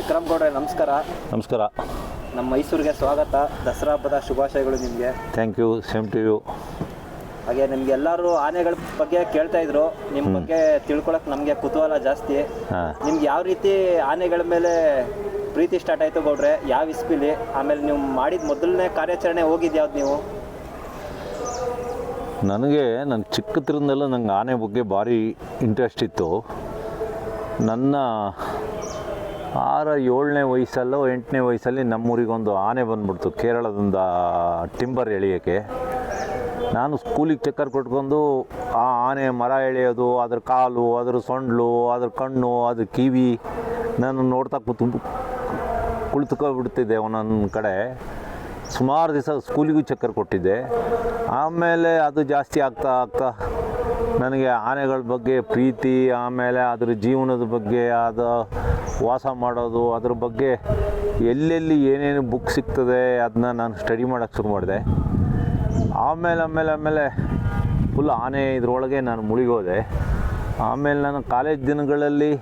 ವಿಕ್ರಮ್ ಗೌಡ್ರೆ ನಮಸ್ಕಾರ. ನಮಸ್ಕಾರ. ನಮ್ಮ ಮೈಸೂರಿಗೆ ಸ್ವಾಗತ. ದಸರಾ ಹಬ್ಬದ ಶುಭಾಶಯಗಳು ನಿಮಗೆ. Thank you same to you ಹಾಗೆ ನಿಮ್ಗೆ ಎಲ್ಲರೂ ಆನೆಗಳ ಬಗ್ಗೆ ಕೇಳ್ತಾ ಇದ್ರು. ನಿಮ್ಮ ಬಗ್ಗೆ ತಿಳ್ಕೊಳಕ್ ನಮಗೆ ಕುತೂಹಲ ಜಾಸ್ತಿ. ಹಾಂ. ನಿಮ್ಗೆ ಯಾವ ರೀತಿ ಆನೆಗಳ ಮೇಲೆ ಪ್ರೀತಿ ಸ್ಟಾರ್ಟ್ ಆಯ್ತು ಗೌಡ್ರೆ? ಯಾವ ಇಸ್ಪಿಲಿ? ಆಮೇಲೆ ನೀವು ಮಾಡಿದ ಮೊದಲನೇ ಕಾರ್ಯಾಚರಣೆ ಹೋಗಿದ್ಯಾವ್ದು ನೀವು? ನನಗೆ ನನ್ನ ಚಿಕ್ಕದ್ರಿಂದಲೂ ನಂಗೆ ಆನೆ ಬಗ್ಗೆ ಭಾರಿ ಇಂಟ್ರೆಸ್ಟ್ ಇತ್ತು. ನನ್ನ ಆರ ಏಳನೇ ವಯಸ್ಸಲ್ಲೋ ಎಂಟನೇ ವಯಸ್ಸಲ್ಲಿ ನಮ್ಮೂರಿಗೊಂದು ಆನೆ ಬಂದ್ಬಿಡ್ತು ಕೇರಳದಿಂದ ಟಿಂಬರ್ ಎಳೆಯೋಕ್ಕೆ. ನಾನು ಸ್ಕೂಲಿಗೆ ಚಕ್ಕರ್ ಕೊಟ್ಕೊಂಡು ಆ ಆನೆ ಮರ ಎಳೆಯೋದು, ಅದ್ರ ಕಾಲು, ಅದ್ರ ಸೊಂಡ್ಲು, ಅದ್ರ ಕಣ್ಣು ಅದ್ರ ಕಿವಿ ನಾನು ನೋಡ್ತಾ ಕೂತು ಕುಳಿತುಕೊಬಿಡ್ತಿದ್ದೆ ಒಂದೊಂದು ಕಡೆ. ಸುಮಾರು ದಿವಸ ಸ್ಕೂಲಿಗೂ ಚಕ್ಕರ್ ಕೊಟ್ಟಿದ್ದೆ. ಆಮೇಲೆ ಅದು ಜಾಸ್ತಿ ಆಗ್ತಾ ಆಗ್ತಾ ನನಗೆ ಆನೆಗಳ ಬಗ್ಗೆ ಪ್ರೀತಿ, ಆಮೇಲೆ ಅದ್ರ ಜೀವನದ ಬಗ್ಗೆ ಅದು ವಾಸ ಮಾಡೋದು, ಅದ್ರ ಬಗ್ಗೆ ಎಲ್ಲೆಲ್ಲಿ ಏನೇನು ಬುಕ್ ಸಿಗ್ತದೆ ಅದನ್ನ ನಾನು ಸ್ಟಡಿ ಮಾಡೋಕ್ಕೆ ಶುರು ಮಾಡಿದೆ. ಆಮೇಲೆ ಆಮೇಲೆ ಆಮೇಲೆ ಫುಲ್ ಆನೆ ಇದ್ರೊಳಗೆ ನಾನು ಮುಳುಗೋದೆ ಆಮೇಲೆ ನಾನು ಕಾಲೇಜ್ ದಿನಗಳಲ್ಲಿ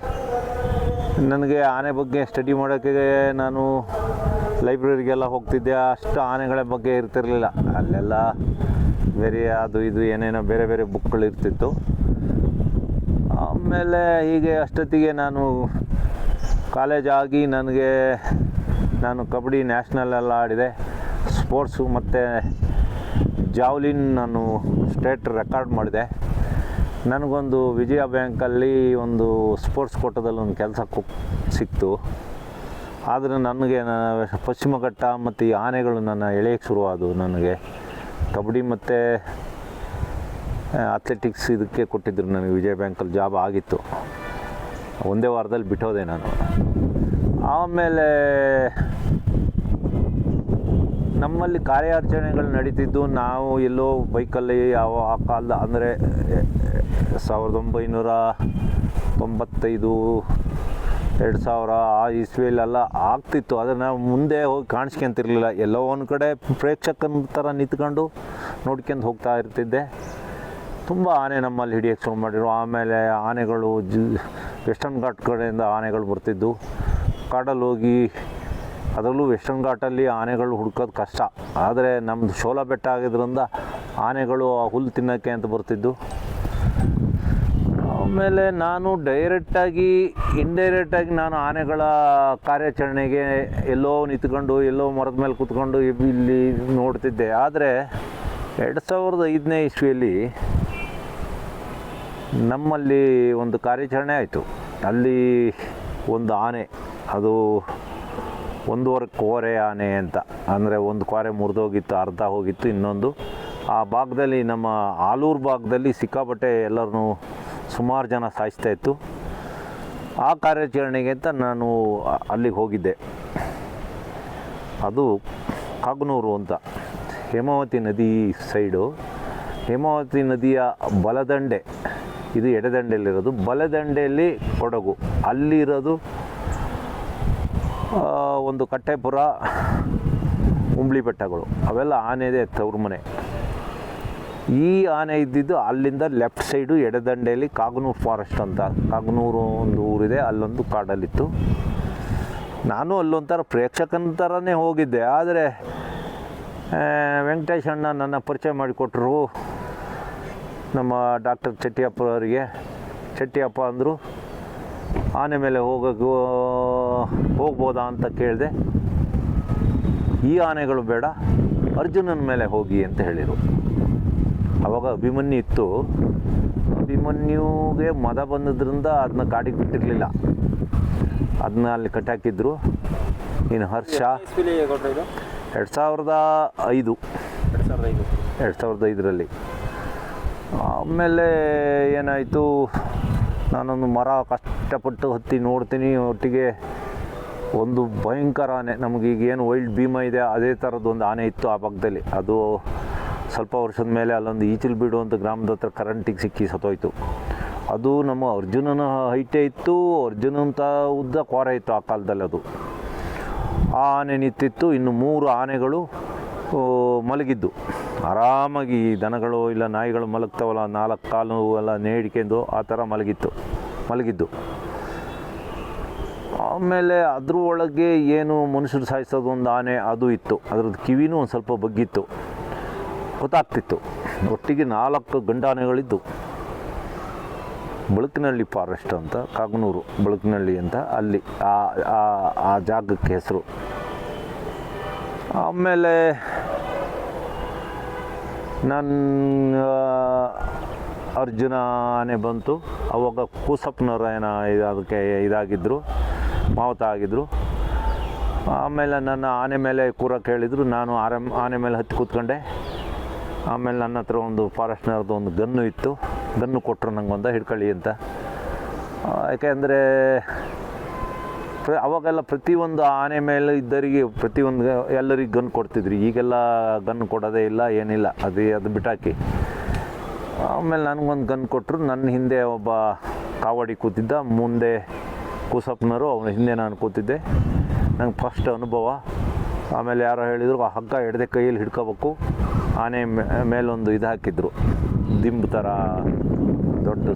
ನನಗೆ ಆನೆ ಬಗ್ಗೆ ಸ್ಟಡಿ ಮಾಡೋಕ್ಕೆ ನಾನು ಲೈಬ್ರರಿಗೆಲ್ಲ ಹೋಗ್ತಿದ್ದೆ. ಅಷ್ಟು ಆನೆಗಳ ಬಗ್ಗೆ ಇರ್ತಿರಲಿಲ್ಲ. ಅಲ್ಲೆಲ್ಲ ಬೇರೆ ಅದು ಇದು ಏನೇನೋ ಬೇರೆ ಬೇರೆ ಬುಕ್ಗಳು ಇರ್ತಿತ್ತು. ಆಮೇಲೆ ಹೀಗೆ ಅಷ್ಟೊತ್ತಿಗೆ ನಾನು ಕಾಲೇಜ್ ಆಗಿ ನನಗೆ, ನಾನು ಕಬಡ್ಡಿ ನ್ಯಾಷನಲ್ ಎಲ್ಲ ಆಡಿದೆ. ಸ್ಪೋರ್ಟ್ಸು ಮತ್ತು ಜಾವ್ಲಿನ್ ನಾನು ಸ್ಟೇಟ್ ರೆಕಾರ್ಡ್ ಮಾಡಿದೆ. ನನಗೊಂದು ವಿಜಯ ಬ್ಯಾಂಕಲ್ಲಿ ಒಂದು ಸ್ಪೋರ್ಟ್ಸ್ ಕೋಟದಲ್ಲಿ ಒಂದು ಕೆಲಸ ಸಿಕ್ತು. ಆದರೆ ನನಗೆ ಪಶ್ಚಿಮ ಘಟ್ಟ ಮತ್ತು ಈ ಆನೆಗಳು ನನ್ನ ಎಳೆಯಕ್ಕೆ ಶುರುವಾದವು ನನಗೆ. ಕಬಡ್ಡಿ ಮತ್ತು ಅಥ್ಲೆಟಿಕ್ಸ್ ಇದಕ್ಕೆ ಕೊಟ್ಟಿದ್ದರು ನನಗೆ ವಿಜಯ ಬ್ಯಾಂಕಲ್ಲಿ ಜಾಬ್ ಆಗಿತ್ತು. ಒಂದೇ ವಾರದಲ್ಲಿ ಬಿಟ್ಟೋದೆ ನಾನು. ಆಮೇಲೆ ನಮ್ಮಲ್ಲಿ ಕಾರ್ಯಾಚರಣೆಗಳು ನಡೀತಿದ್ದು ನಾವು ಎಲ್ಲೋ ಬೈಕಲ್ಲಿ ಯಾವ ಆ ಕಾಲದ ಅಂದರೆ ಸಾವಿರದ ಒಂಬೈನೂರ ತೊಂಬತ್ತೈದು, ಎರಡು ಸಾವಿರ ಆ ಇಸ್ವಿಯಲ್ಲೆಲ್ಲ ಆಗ್ತಿತ್ತು. ಆದರೆ ನಾವು ಮುಂದೆ ಹೋಗಿ ಕಾಣಿಸ್ಕೊಂತಿರ್ಲಿಲ್ಲ. ಎಲ್ಲೋ ಒಂದು ಕಡೆ ಪ್ರೇಕ್ಷಕನ ಥರ ನಿಂತ್ಕೊಂಡು ನೋಡ್ಕೊಂಡು ಹೋಗ್ತಾ ಇರ್ತಿದ್ದೆ. ತುಂಬ ಆನೆ ನಮ್ಮಲ್ಲಿ ಹಿಡಿಯೋಕ್ಕೆ ಶುರು ಮಾಡಿದ್ರು. ಆಮೇಲೆ ಆನೆಗಳು ವೆಸ್ಟರ್ನ್ ಘಾಟ್ ಕಡೆಯಿಂದ ಆನೆಗಳು ಬರ್ತಿದ್ದು ಕಾಡಲ್ಲಿ ಹೋಗಿ, ಅದರಲ್ಲೂ ವೆಸ್ಟರ್ನ್ ಘಾಟಲ್ಲಿ ಆನೆಗಳು ಹುಡ್ಕೋದು ಕಷ್ಟ. ಆದರೆ ನಮ್ಮದು ಶೋಲಾ ಬೆಟ್ಟ ಆಗಿದ್ದರಿಂದ ಆನೆಗಳು ಆ ಹುಲ್ಲು ತಿನ್ನೋಕ್ಕೆ ಅಂತ ಬರ್ತಿದ್ದು ಆಮೇಲೆ ನಾನು ಡೈರೆಕ್ಟಾಗಿ ಇಂಡೈರೆಕ್ಟಾಗಿ ನಾನು ಆನೆಗಳ ಕಾರ್ಯಾಚರಣೆಗೆ ಎಲ್ಲೋ ನಿಂತ್ಕೊಂಡು, ಎಲ್ಲೋ ಮರದ ಮೇಲೆ ಕೂತ್ಕೊಂಡು ಇಲ್ಲಿ ನೋಡ್ತಿದ್ದೆ. ಆದರೆ ಎರಡು ಸಾವಿರದ ಐದನೇ ಇಸ್ವಿಯಲ್ಲಿ ನಮ್ಮಲ್ಲಿ ಒಂದು ಕಾರ್ಯಾಚರಣೆ ಆಯಿತು. ಅಲ್ಲಿ ಒಂದು ಆನೆ, ಅದು ಒಂದೂವರೆ ಕೋರೆ ಆನೆ ಅಂತ. ಅಂದರೆ ಒಂದು ಕೋರೆ ಮುರಿದೋಗಿತ್ತು, ಅರ್ಧ ಹೋಗಿತ್ತು ಇನ್ನೊಂದು. ಆ ಭಾಗದಲ್ಲಿ ನಮ್ಮ ಆಲೂರು ಭಾಗದಲ್ಲಿ ಸಿಕ್ಕಾಪಟ್ಟೆ ಎಲ್ಲರೂ ಸುಮಾರು ಜನ ಸಾಯಿಸ್ತಾ ಇತ್ತು. ಆ ಕಾರ್ಯಾಚರಣೆಗೆ ಅಂತ ನಾನು ಅಲ್ಲಿಗೆ ಹೋಗಿದ್ದೆ. ಅದು ಕಾಗನೂರು ಅಂತ. ಹೇಮಾವತಿ ನದಿ ಸೈಡು. ಹೇಮಾವತಿ ನದಿಯ ಬಲದಂಡೆ ಇದು ಎಡದಂಡೆಯಲ್ಲಿರೋದು, ಬಲದಂಡೆಯಲ್ಲಿ ಕೊಡಗು. ಅಲ್ಲಿರೋದು ಒಂದು ಕಟ್ಟೆಪುರ ಉಂಬ್ಳಿ ಬೆಟ್ಟಗಳು. ಅವೆಲ್ಲ ಆನೆದೇ ತವ್ರ ಮನೆ. ಈ ಆನೆ ಇದ್ದಿದ್ದು ಅಲ್ಲಿಂದ ಲೆಫ್ಟ್ ಸೈಡು ಎಡದಂಡೆಯಲ್ಲಿ ಕಾಗನೂರು ಫಾರೆಸ್ಟ್ ಅಂತ. ಕಾಗನೂರು ಒಂದು ಊರಿದೆ, ಅಲ್ಲೊಂದು ಕಾಡಲ್ಲಿತ್ತು. ನಾನು ಅಲ್ಲೊಂಥರ ಪ್ರೇಕ್ಷಕನ ಥರನೇ ಹೋಗಿದ್ದೆ, ಆದರೆ ವೆಂಕಟೇಶ್ ಅಣ್ಣ ನನ್ನ ಪರಿಚಯ ಮಾಡಿಕೊಟ್ರು. ನಮ್ಮ ಡಾಕ್ಟರ್ ಚೆಟ್ಟಿಯಪ್ಪ ಅವರಿಗೆ. ಚೆಟ್ಟಿಯಪ್ಪ ಅಂದರು, ಆನೆ ಮೇಲೆ ಹೋಗೋಕ್ಕೂ ಹೋಗ್ಬೋದಾ ಅಂತ ಕೇಳಿದೆ. ಈ ಆನೆಗಳು ಬೇಡ, ಅರ್ಜುನನ ಮೇಲೆ ಹೋಗಿ ಅಂತ ಹೇಳಿದರು ಅವಾಗ ಅಭಿಮನ್ಯು ಇತ್ತು. ಅಭಿಮನ್ಯುಗೆ ಮದ ಬಂದಿದ್ರಿಂದ ಅದನ್ನ ಕಾಡಿಗೆ ಬಿಟ್ಟಿರಲಿಲ್ಲ. ಅದನ್ನ ಅಲ್ಲಿ ಕಟ್ಟಾಕಿದ್ರು. ಇನ್ನು ಹರ್ಷ, ಎರಡು ಸಾವಿರದ ಐದು. ಎರಡು ಸಾವಿರದ ಐದರಲ್ಲಿ. ಆಮೇಲೆ ಏನಾಯಿತು? ನಾನೊಂದು ಮರ ಕಷ್ಟಪಟ್ಟು ಹತ್ತಿ ನೋಡ್ತೀನಿ. ಒಟ್ಟಿಗೆ ಒಂದು ಭಯಂಕರ ಆನೆ. ನಮಗೀಗ ಏನು ವೈಲ್ಡ್ ಭೀಮ ಇದೆ, ಅದೇ ಥರದ್ದು ಒಂದು ಆನೆ ಇತ್ತು ಆ ಭಾಗದಲ್ಲಿ. ಅದು ಸ್ವಲ್ಪ ವರ್ಷದ ಮೇಲೆ ಅಲ್ಲೊಂದು ಈಚಿಲ್ ಬೀಡು ಅಂತ ಗ್ರಾಮದ ಹತ್ರ ಕರೆಂಟಿಗೆ ಸಿಕ್ಕಿ ಸತ್ತೋಯ್ತು. ಅದು ನಮ್ಮ ಅರ್ಜುನನ ಹೈಟೇ ಇತ್ತು. ಅರ್ಜುನಂತ ಉದ್ದ ಕೋರ ಇತ್ತು ಆ ಕಾಲದಲ್ಲಿ ಅದು. ಆ ಆನೆ ನಿಂತಿತ್ತು. ಇನ್ನು ಮೂರು ಆನೆಗಳು ಮಲಗಿದ್ದು. ಆರಾಮಾಗಿ ದನಗಳು ಇಲ್ಲ ನಾಯಿಗಳು ಮಲಗ್ತಾವಲ್ಲ, ನಾಲ್ಕು ಕಾಲು ಎಲ್ಲ ನೇಡ್ಕೊಂಡು ಆ ಥರ ಮಲಗಿತ್ತು, ಮಲಗಿದ್ದು. ಆಮೇಲೆ ಅದ್ರ ಒಳಗೆ ಏನು ಮನುಷ್ಯರು ಸಾಯಿಸೋದು ಒಂದು ಆನೆ, ಅದು ಇತ್ತು. ಅದ್ರದ್ದು ಕಿವಿನೂ ಒಂದು ಸ್ವಲ್ಪ ಬಗ್ಗಿತ್ತು. ಗೊತ್ತಾಗ್ತಿತ್ತು. ಒಟ್ಟಿಗೆ ನಾಲ್ಕು ಗಂಡಾನೆಗಳಿದ್ದು. ಬಳಕನಹಳ್ಳಿ ಫಾರೆಸ್ಟ್ ಅಂತ, ಕಾಗನೂರು ಬಳಕನಹಳ್ಳಿ ಅಂತ, ಅಲ್ಲಿ ಆ- ಆ ಜಾಗಕ್ಕೆ ಹೆಸರು. ಆಮೇಲೆ ನನ್ನ ಅರ್ಜುನ ಆನೆ ಬಂತು. ಅವಾಗ ಕೂಸಪ್ಪನವರೇನ ಇದು ಅದಕ್ಕೆ ಇದಾಗಿದ್ದರು ಮಾವತ ಆಗಿದ್ದರು ಆಮೇಲೆ ನನ್ನ ಆನೆ ಮೇಲೆ ಕೂರ ಕೇಳಿದರು. ನಾನು ಆರೆ, ಆನೆ ಮೇಲೆ ಹತ್ತಿ ಕೂತ್ಕೊಂಡೆ. ಆಮೇಲೆ ನನ್ನ ಹತ್ರ ಒಂದು ಫಾರೆಸ್ಟ್ನವ್ರದ್ದು ಒಂದು ಗನ್ನು ಇತ್ತು. ಗನ್ನು ಕೊಟ್ಟರು ನಂಗೆ ಒಂದು ಹಿಡ್ಕೊಳ್ಳಿ ಅಂತ ಯಾಕೆಂದರೆ ಪ್ರ- ಅವಾಗೆಲ್ಲ ಪ್ರತಿಯೊಂದು ಆನೆ ಮೇಲೆ ಇದ್ದರಿಗೆ ಪ್ರತಿಯೊಂದು ಎಲ್ಲರಿಗೆ ಗನ್ ಕೊಡ್ತಿದ್ರು. ಈಗೆಲ್ಲ ಗನ್ ಕೊಡೋದೇ ಇಲ್ಲ, ಏನಿಲ್ಲ. ಅದು ಅದು ಬಿಟ್ಟಾಕಿ. ಆಮೇಲೆ ನನಗೊಂದು ಗನ್ ಕೊಟ್ಟರು ನನ್ನ ಹಿಂದೆ ಒಬ್ಬ ಕಾವಡಿ ಕೂತಿದ್ದ. ಮುಂದೆ ಕೂಸಪ್ಪನವರು ಅವನ ಹಿಂದೆ ನಾನು ಕೂತಿದ್ದೆ. ನಂಗೆ ಫಸ್ಟ್ ಅನುಭವ. ಆಮೇಲೆ ಯಾರೋ ಹೇಳಿದರು, ಆ ಹಗ್ಗ ಎಡದೆ ಕೈಯಲ್ಲಿ ಹಿಡ್ಕೋಬೇಕು. ಆನೆ ಮೇಲೊಂದು ಇದು ಹಾಕಿದ್ರು. ದಿಂಬು ಥರ ದೊಡ್ಡ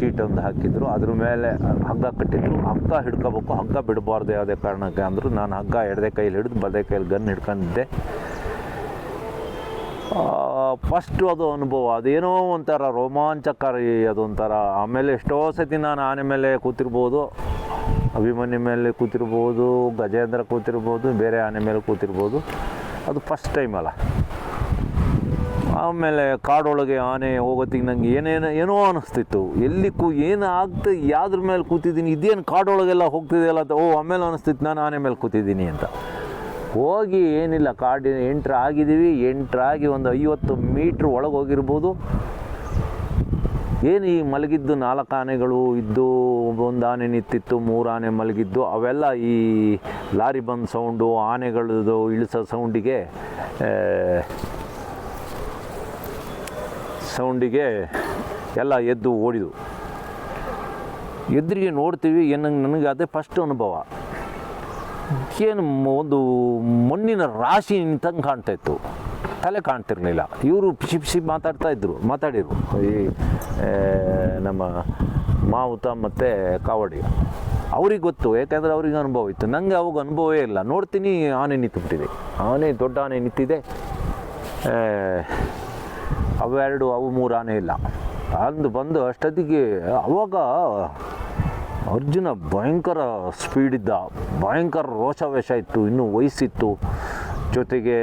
ಶೀಟ್ ಒಂದು ಹಾಕಿದ್ರು, ಅದ್ರ ಮೇಲೆ ಹಗ್ಗ ಕಟ್ಟಿದ್ರು. ಹಗ್ಗ ಹಿಡ್ಕೋಬೇಕು, ಹಗ್ಗ ಬಿಡಬಾರ್ದು ಯಾವುದೇ ಕಾರಣಕ್ಕೆ ಅಂದರು. ನಾನು ಹಗ್ಗ ಎಡದೆ ಕೈಯಲ್ಲಿ ಹಿಡಿದು ಬದೇ ಕೈಯಲ್ಲಿ ಗನ್ ಹಿಡ್ಕೊಂಡಿದ್ದೆ. ಫಸ್ಟು ಅದು ಅನುಭವ. ಅದೇನೋ ಒಂಥರ ರೋಮಾಂಚಕಾರಿ ಅದೊಂಥರ. ಆಮೇಲೆ ಎಷ್ಟೋ ಸತಿ ನಾನು ಆನೆ ಮೇಲೆ ಕೂತಿರ್ಬೋದು, ಅಭಿಮನ್ಯು ಮೇಲೆ ಕೂತಿರ್ಬೋದು, ಗಜೇಂದ್ರ ಕೂತಿರ್ಬೋದು, ಬೇರೆ ಆನೆ ಮೇಲೆ ಕೂತಿರ್ಬೋದು. ಅದು ಫಸ್ಟ್ ಟೈಮ್ ಅಲ್ಲ. ಆಮೇಲೆ ಕಾಡೊಳಗೆ ಆನೆ ಹೋಗೋತ್ತಿಗೆ ನಂಗೆ ಏನೇನು, ಏನೋ ಅನಿಸ್ತಿತ್ತು. ಎಲ್ಲಿ ಕೂ, ಏನು ಆಗ್ತಾ, ಯಾವ್ದ್ರ ಮೇಲೆ ಕೂತಿದ್ದೀನಿ, ಇದೇನು ಕಾಡೊಳಗೆಲ್ಲ ಹೋಗ್ತಿದೆಯಲ್ಲ ಅಂತ, ಓ, ಆಮೇಲೆ ಅನಿಸ್ತಿತ್ತು, ನಾನು ಆನೆ ಮೇಲೆ ಕೂತಿದ್ದೀನಿ ಅಂತ. ಹೋಗಿ ಏನಿಲ್ಲ ಕಾಡಿನ ಎಂಟ್ರ್ ಆಗಿದ್ದೀವಿ ಎಂಟ್ರಾಗಿ ಒಂದು ಐವತ್ತು ಮೀಟ್ರ್ ಒಳಗೆ ಹೋಗಿರ್ಬೋದು. ಏನು ಈ ಮಲಗಿದ್ದು ನಾಲ್ಕು ಆನೆಗಳು ಇದ್ದು ಒಂದು ಆನೆ ನಿಂತಿತ್ತು, ಮೂರು ಆನೆ ಮಲಗಿದ್ದು, ಅವೆಲ್ಲ ಈ ಲಾರಿ ಬಂದ್ ಸೌಂಡು ಆನೆಗಳದ್ದು ಇಳಿಸೋ ಸೌಂಡಿಗೆ ಸೌಂಡಿಗೆ ಎಲ್ಲ ಎದ್ದು ಓಡಿದು. ಎದುರಿಗೆ ನೋಡ್ತೀವಿ ಏನು ನನಗೆ ಅದೇ ಫಸ್ಟ್ ಅನುಭವ. ಏನು ಒಂದು ಮಣ್ಣಿನ ರಾಶಿ ನಿಂತಂಗೆ ಕಾಣ್ತಾ ಇತ್ತು. ತಲೆ ಕಾಣ್ತಿರ್ಲಿಲ್ಲ. ಇವರು ಪಿಸಿ ಪಿಸಿ ಮಾತಾಡ್ತಾ ಇದ್ರು ಮಾತಾಡಿರು ಈ ನಮ್ಮ ಮಾವುತ ಮತ್ತು ಕಾವಡಿ. ಅವ್ರಿಗೆ ಗೊತ್ತು, ಯಾಕಂದರೆ ಅವ್ರಿಗೆ ಅನುಭವ ಇತ್ತು. ನನಗೆ ಅವಾಗ ಅನುಭವವೇ ಇಲ್ಲ. ನೋಡ್ತೀನಿ, ಆನೆ ನಿಂತುಬಿಟ್ಟಿದೆ. ಆನೆ, ದೊಡ್ಡ ಆನೆ ನಿಂತಿದೆ. ಅವೆರಡು ಅವು ಮೂರಾನೇ ಇಲ್ಲ. ಅಂದು ಬಂದು ಅಷ್ಟೊತ್ತಿಗೆ ಅವಾಗ ಅರ್ಜುನ ಭಯಂಕರ ಸ್ಪೀಡ್ ಇದ್ದ. ಭಯಂಕರ ರೋಷಾವೇಶ ಇತ್ತು, ಇನ್ನೂ ವಯಸ್ಸಿತ್ತು. ಜೊತೆಗೆ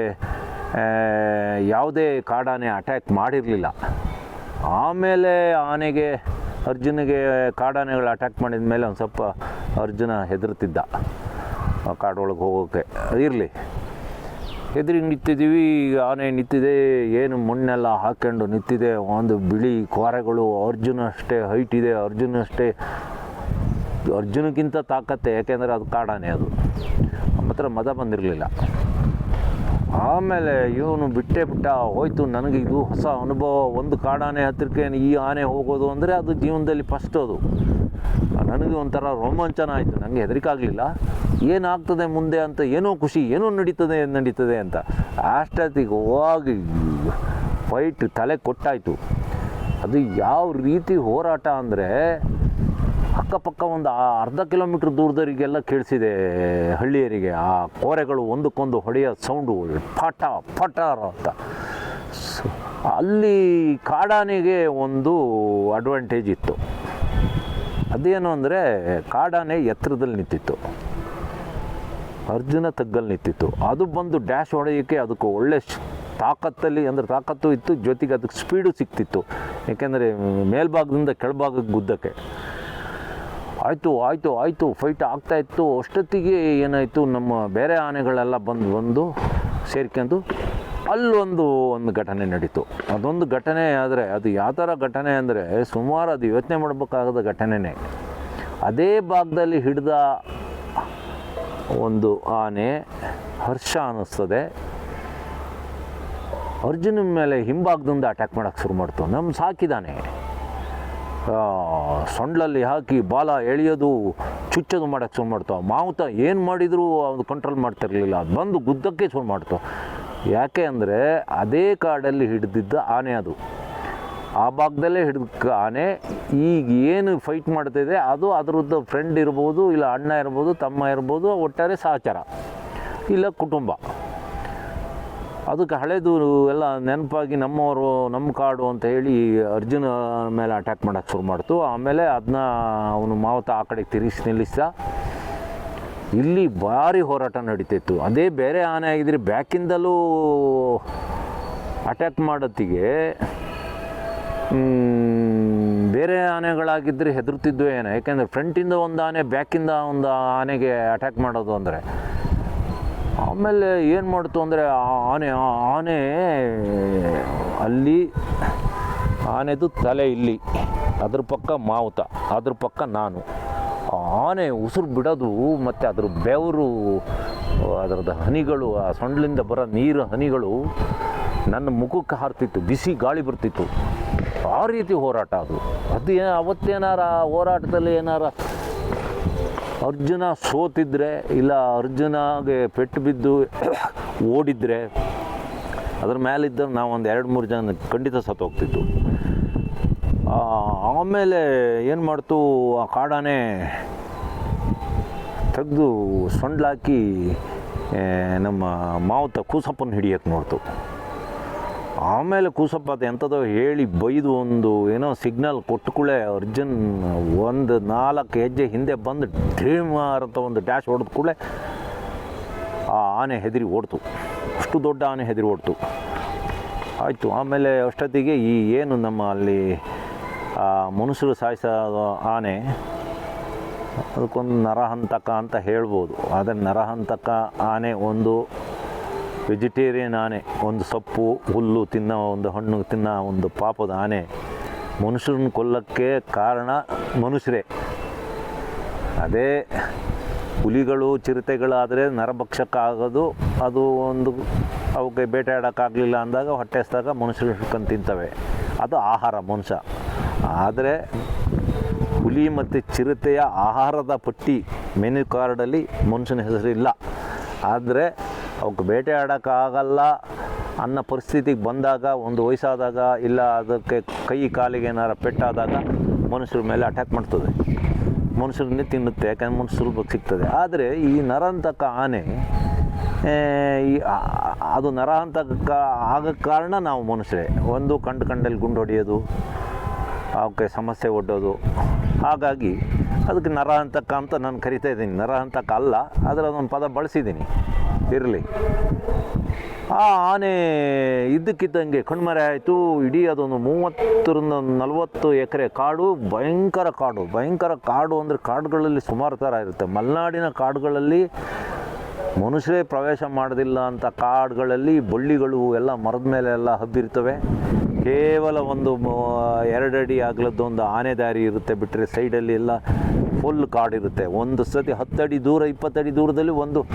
ಯಾವುದೇ ಕಾಡಾನೆ ಅಟ್ಯಾಕ್ ಮಾಡಿರಲಿಲ್ಲ. ಆಮೇಲೆ ಆನೆಗೆ, ಅರ್ಜುನಿಗೆ ಕಾಡಾನೆಗಳು ಅಟ್ಯಾಕ್ ಮಾಡಿದ ಮೇಲೆ ಒಂದು ಸ್ವಲ್ಪ ಅರ್ಜುನ ಹೆದರ್ತಿದ್ದ. ಕಾಡೊಳಗೆ ಹೋಗೋಕ್ಕೆ ಇರಲಿ. ಎದುರಿಗೆ ನಿಂತಿದ್ದೀವಿ, ಈಗ ಆನೆ ನಿಂತಿದೆ, ಏನು ಮಣ್ಣೆಲ್ಲ ಹಾಕ್ಕೊಂಡು ನಿಂತಿದೆ, ಒಂದು ಬಿಳಿ ಕೋರೆಗಳು ಅರ್ಜುನ ಅಷ್ಟೇ ಹೈಟ್ ಇದೆ, ಅರ್ಜುನ ಅಷ್ಟೇ. ಅರ್ಜುನಕ್ಕಿಂತ ತಾಕತ್ತೆ, ಯಾಕೆಂದರೆ ಅದು ಕಾಡಾನೆ ಅದು. ನಮ್ಮ ಹತ್ರ ಮದ ಬಂದಿರಲಿಲ್ಲ. ಆಮೇಲೆ ಇವನು ಬಿಟ್ಟೆ ಬಿಟ್ಟ, ಹೋಯ್ತು, ನನಗೆ ಇದು ಹೊಸ ಅನುಭವ, ಒಂದು ಕಾಡಾನೆ ಹತ್ತಿರಕ್ಕೆ ಈ ಆನೆ ಹೋಗೋದು ಅಂದರೆ ಅದು ಜೀವನದಲ್ಲಿ ಫಸ್ಟ್ ಅದು. ನನಗೆ ಒಂಥರ ರೋಮಾಂಚನ ಆಯಿತು. ನನಗೆ ಹೆದರಿಕಾಗಲಿಲ್ಲ. ಏನಾಗ್ತದೆ ಮುಂದೆ ಅಂತ, ಏನೋ ಖುಷಿ, ಏನೋ ನಡೀತದೆ ನಡೀತದೆ ಅಂತ. ಅಷ್ಟೊತ್ತಿಗೆ ಹೋಗಿ ಫೈಟ್ ತಲೆ ಕೊಟ್ಟಾಯಿತು. ಅದು ಯಾವ ರೀತಿ ಹೋರಾಟ ಅಂದರೆ ಅಕ್ಕಪಕ್ಕ ಒಂದು ಅರ್ಧ ಕಿಲೋಮೀಟ್ರ್ ದೂರದವರಿಗೆಲ್ಲ ಕೇಳಿಸಿದೆ ಹಳ್ಳಿಯರಿಗೆ, ಆ ಕೋರೆಗಳು ಒಂದಕ್ಕೊಂದು ಹೊಡೆಯೋ ಸೌಂಡು ಪಟ ಪಟಾರ ಅಂತ. ಅಲ್ಲಿ ಕಾಡಾನೆಗೆ ಒಂದು ಅಡ್ವಾಂಟೇಜ್ ಇತ್ತು. ಅದೇನು ಅಂದರೆ ಕಾಡಾನೆ ಎತ್ತರದಲ್ಲಿ ನಿಂತಿತ್ತು. ಅರ್ಜುನ ತಗ್ಗಲ್ಲಿ ನಿಂತಿತ್ತು. ಅದು ಬಂದು ಡ್ಯಾಶ್ ಹೊಡೆಯೋಕ್ಕೆ ಅದಕ್ಕೆ ಒಳ್ಳೆ ತಾಕತ್ತಲ್ಲಿ, ಅಂದರೆ ತಾಕತ್ತು ಇತ್ತು, ಜೊತೆಗೆ ಅದಕ್ಕೆ ಸ್ಪೀಡು ಸಿಕ್ತಿತ್ತು. ಏಕೆಂದರೆ, ಮೇಲ್ಭಾಗದಿಂದ ಕೆಳಭಾಗಕ್ಕೆ ಗುದ್ದಕ್ಕೆ. ಆಯಿತು ಆಯಿತು ಆಯಿತು ಫೈಟ್ ಆಗ್ತಾ ಇತ್ತು. ಅಷ್ಟೊತ್ತಿಗೆ ಏನಾಯಿತು? ನಮ್ಮ ಬೇರೆ ಆನೆಗಳೆಲ್ಲ ಬಂದು ಬಂದು ಸೇರ್ಕೊಂಡು ಅಲ್ಲೊಂದು ಒಂದು ಘಟನೆ ನಡೀತು. ಅದೊಂದು ಘಟನೆ ಆದರೆ, ಅದು ಯಾವ ಥರ ಘಟನೆ ಅಂದರೆ, ಸುಮಾರು ಅದು ಯೋಚನೆ ಮಾಡಬೇಕಾಗದ ಘಟನೆನೇ. ಅದೇ ಭಾಗದಲ್ಲಿ ಹಿಡಿದ ಒಂದು ಆನೆ ಹರ್ಷ ಅನ್ನಿಸ್ತದೆ. ಅರ್ಜುನ ಮೇಲೆ ಹಿಂಭಾಗದಿಂದ ಅಟ್ಯಾಕ್ ಮಾಡೋಕ್ಕೆ ಶುರು ಮಾಡ್ತು. ನಮ್ಮ ಸಾಕಿದಾನೆ. ಸೊಂಡ್ಲಲ್ಲಿ ಹಾಕಿ ಬಾಲ ಎಳೆಯೋದು, ಚುಚ್ಚೋದು ಮಾಡೋಕ್ಕೆ ಶುರು ಮಾಡ್ತಾವೆ ಮಾವುತ ಏನು ಮಾಡಿದರೂ ಅದು ಕಂಟ್ರೋಲ್ ಮಾಡ್ತಿರಲಿಲ್ಲ. ಅದು ಬಂದು ಗುದ್ದಕ್ಕೆ ಶುರು ಮಾಡ್ತಾವೆ ಯಾಕೆ ಅಂದರೆ ಅದೇ ಕಾಡಲ್ಲಿ ಹಿಡಿದಿದ್ದ ಆನೆ ಅದು. ಆ ಭಾಗದಲ್ಲೇ ಹಿಡಿದ ಆನೆ, ಈಗ ಏನು ಫೈಟ್ ಮಾಡ್ತಿದೆ ಅದು ಅದರದ್ದು ಫ್ರೆಂಡ್ ಇರ್ಬೋದು, ಇಲ್ಲ ಅಣ್ಣ ಇರ್ಬೋದು, ತಮ್ಮ ಇರ್ಬೋದು, ಒಟ್ಟಾರೆ ಸಹಚಾರ, ಇಲ್ಲ ಕುಟುಂಬ. ಅದಕ್ಕೆ ಹಳೆದು ಎಲ್ಲ ನೆನಪಾಗಿ ನಮ್ಮವರು, ನಮ್ಮ ಕಾಡು ಅಂತ ಹೇಳಿ ಅರ್ಜುನ ಮೇಲೆ ಅಟ್ಯಾಕ್ ಮಾಡೋಕ್ಕೆ ಶುರು ಮಾಡ್ತು. ಆಮೇಲೆ ಅದನ್ನ ಅವನು ಮಾವತ ಆ ಕಡೆಗೆ ತಿರುಗಿಸಿ ನಿಲ್ಲಿಸ್ದ. ಇಲ್ಲಿ ಭಾರಿ ಹೋರಾಟ ನಡೀತಿತ್ತು. ಅದೇ ಬೇರೆ ಆನೆ ಆಗಿದ್ರೆ ಬ್ಯಾಕಿಂದಲೂ ಅಟ್ಯಾಕ್ ಮಾಡೋತ್ತಿಗೆ ಬೇರೆ ಆನೆಗಳಾಗಿದ್ದರೆ ಹೆದರ್ತಿದ್ವು ಏನೋ. ಯಾಕೆಂದರೆ ಫ್ರಂಟಿಂದ ಒಂದು ಆನೆ ಬ್ಯಾಕಿಂದ ಒಂದು ಆನೆಗೆ ಅಟ್ಯಾಕ್ ಮಾಡೋದು ಅಂದರೆ. ಆಮೇಲೆ ಏನು ಮಾಡ್ತು ಅಂದರೆ ಆನೆ ಆನೆ ಅಲ್ಲಿ ಆನೆದು ತಲೆ ಇಲ್ಲಿ, ಅದ್ರ ಪಕ್ಕ ಮಾವುತ, ಅದ್ರ ಪಕ್ಕ ನಾನು. ಆನೆ ಉಸಿರು ಬಿಡೋದು ಮತ್ತು ಅದ್ರ ಬೆವರು ಅದರದ ಹನಿಗಳು, ಆ ಸೊಂಡ್ಲಿಂದ ಬರೋ ನೀರು ಹನಿಗಳು ನನ್ನ ಮುಖಕ್ಕೆ ಹಾರ್ತಿತ್ತು, ಬಿಸಿ ಗಾಳಿ ಬರ್ತಿತ್ತು. ಆ ರೀತಿ ಹೋರಾಟ ಅದು. ಅದು ಏ- ಅವತ್ತೇನಾರ ಹೋರಾಟದಲ್ಲಿ ಏನಾರ ಅರ್ಜುನ ಸೋತಿದ್ರೆ ಇಲ್ಲ ಅರ್ಜುನಗೆ ಪೆಟ್ಟು ಬಿದ್ದು ಓಡಿದ್ರೆ ಅದ್ರ ಮೇಲಿದ್ದ ನಾವು ಒಂದು ಎರಡು ಮೂರು ಜನ ಖಂಡಿತ ಸತ್ತೋಗ್ತಿತ್ತು ಆ, ಆಮೇಲೆ ಏನು ಮಾಡ್ತು ಆ ಕಾಡಾನೆ ತೆಗೆದು ಸೊಂಡ್ಲಾಕಿ ನಮ್ಮ ಮಾವುತ ಕೂಸಪ್ಪನ ಹಿಡಿಯಕ್ಕೆ ನೋಡ್ತು. ಆಮೇಲೆ ಕೂಸಪ್ಪ ಎಂಥದೋ ಹೇಳಿ ಬೈದು ಒಂದು ಏನೋ ಸಿಗ್ನಲ್ ಕೊಟ್ಟುಕೊಳ್ಳೆ ಅರ್ಜುನ್ ಒಂದು ನಾಲ್ಕು ಹೆಜ್ಜೆ ಹಿಂದೆ ಬಂದು ಡ್ರೀಮರ್ ಅಂತ ಒಂದು ಡ್ಯಾಶ್ ಹೊಡೆದ ಕೂಡಲೇ ಆ ಆನೆ ಹೆದರಿ ಓಡ್ತು. ಅಷ್ಟು ದೊಡ್ಡ ಆನೆ ಹೆದರಿ ಓಡ್ತು. ಆಯಿತು, ಆಮೇಲೆ ಅಷ್ಟೊತ್ತಿಗೆ ಈ ಏನು ನಮ್ಮ ಅಲ್ಲಿ ಮನುಷ್ಯರು ಸಾಯಿಸೋ ಆನೆ, ಅದಕ್ಕೊಂದು ನರಹಂತಕ ಅಂತ ಹೇಳ್ಬೋದು. ಆದರೆ ನರಹಂತಕ ಆನೆ ಒಂದು ವೆಜಿಟೇರಿಯನ್ ಆನೆ, ಒಂದು ಸೊಪ್ಪು, ಹುಲ್ಲು ತಿನ್ನೋ ಒಂದು ಹಣ್ಣು, ತಿನ್ನೋ ಒಂದು ಪಾಪದ ಆನೆ. ಮನುಷ್ಯರನ್ನ ಕೊಲ್ಲಕ್ಕೆ ಕಾರಣ ಮನುಷ್ಯರೇ. ಅದೇ ಹುಲಿಗಳು, ಚಿರತೆಗಳಾದರೆ ನರಭಕ್ಷಕ ಆಗೋದು ಅದು ಒಂದು ಅವಕ್ಕೆ ಬೇಟೆಯಾಡೋಕ್ಕಾಗಲಿಲ್ಲ ಅಂದಾಗ ಹೊಟ್ಟೆ ಹಸ್ದಾಗ ಮನುಷ್ಯರು ಹಿಡ್ಕೊಂಡು ತಿಂತವೆ. ಅದು ಆಹಾರ ಮನುಷ್ಯ. ಆದರೆ ಹುಲಿ ಮತ್ತು ಚಿರತೆಯ ಆಹಾರದ ಪಟ್ಟಿ ಮೆನು ಕಾರ್ಡಲ್ಲಿ ಮನುಷ್ಯನ ಹೆಸರಿಲ್ಲ. ಆದರೆ ಅವಕ್ಕೆ ಬೇಟೆ ಆಡೋಕ್ಕಾಗಲ್ಲ ಅನ್ನೋ ಪರಿಸ್ಥಿತಿಗೆ ಬಂದಾಗ, ಒಂದು ವಯಸ್ಸಾದಾಗ, ಇಲ್ಲ ಅದಕ್ಕೆ ಕೈ ಕಾಲಿಗೆ ಏನಾರ ಪೆಟ್ಟಾದಾಗ ಮನುಷ್ಯರ ಮೇಲೆ ಅಟ್ಯಾಕ್ ಮಾಡ್ತದೆ. ಮನುಷ್ಯರನ್ನೇ ತಿನ್ನುತ್ತೆ, ಯಾಕಂದ್ರೆ ಮನುಷ್ಯರು ಸಿಗ್ತದೆ. ಆದರೆ ಈ ನರಂತಕ ಆನೆ ಈ ಅದು ಅದು ನರಹಂತಕ ಆಗಕ್ಕೆ ಕಾರಣ ನಾವು ಮನುಷ್ಯರೇ. ಒಂದು ಕಂಡು ಕಂಡಲ್ಲಿ ಗುಂಡು ಹೊಡೆಯೋದು ಅವಕ್ಕೆ ಸಮಸ್ಯೆ ಒಡ್ಡೋದು. ಹಾಗಾಗಿ ಅದಕ್ಕೆ ನರಹಂತಕ ಅಂತ ನಾನು ಕರಿತಾ ಇದ್ದೀನಿ. ನರಹಂತಕ ಅಲ್ಲ ಆದರೆ ಅದೊಂದು ಪದ ಬಳಸಿದ್ದೀನಿ. ಇರಲಿ. ಆ, ಆನೆ ಇದ್ದಕ್ಕಿದ್ದಂಗೆ ಕಣ್ಮರೆ ಆಯಿತು. ಇಡೀ ಅದೊಂದು ಮೂವತ್ತರಿಂದ ನಲವತ್ತು ಎಕರೆ ಕಾಡು, ಭಯಂಕರ ಕಾಡು ಭಯಂಕರ ಕಾಡು ಅಂದರೆ ಕಾಡುಗಳಲ್ಲಿ ಸುಮಾರು ಥರ ಇರುತ್ತೆ. ಮಲೆನಾಡಿನ ಕಾಡುಗಳಲ್ಲಿ ಮನುಷ್ಯರೇ ಪ್ರವೇಶ ಮಾಡೋದಿಲ್ಲ ಅಂತ ಕಾಡುಗಳಲ್ಲಿ ಬಳ್ಳಿಗಳು ಎಲ್ಲ ಮರದ ಮೇಲೆ ಎಲ್ಲ ಹಬ್ಬಿರ್ತವೆ. ಕೇವಲ ಒಂದು ಎರಡಡಿ ಒಂದು ಆನೆ ದಾರಿ ಇರುತ್ತೆ ಬಿಟ್ಟರೆ ಸೈಡಲ್ಲಿ ಎಲ್ಲ ಫುಲ್ ಕಾಡಿರುತ್ತೆ. ಒಂದು ಸತಿ ಹತ್ತಡಿ ದೂರ, ಇಪ್ಪತ್ತಡಿ ದೂರದಲ್ಲಿ ಒಂದು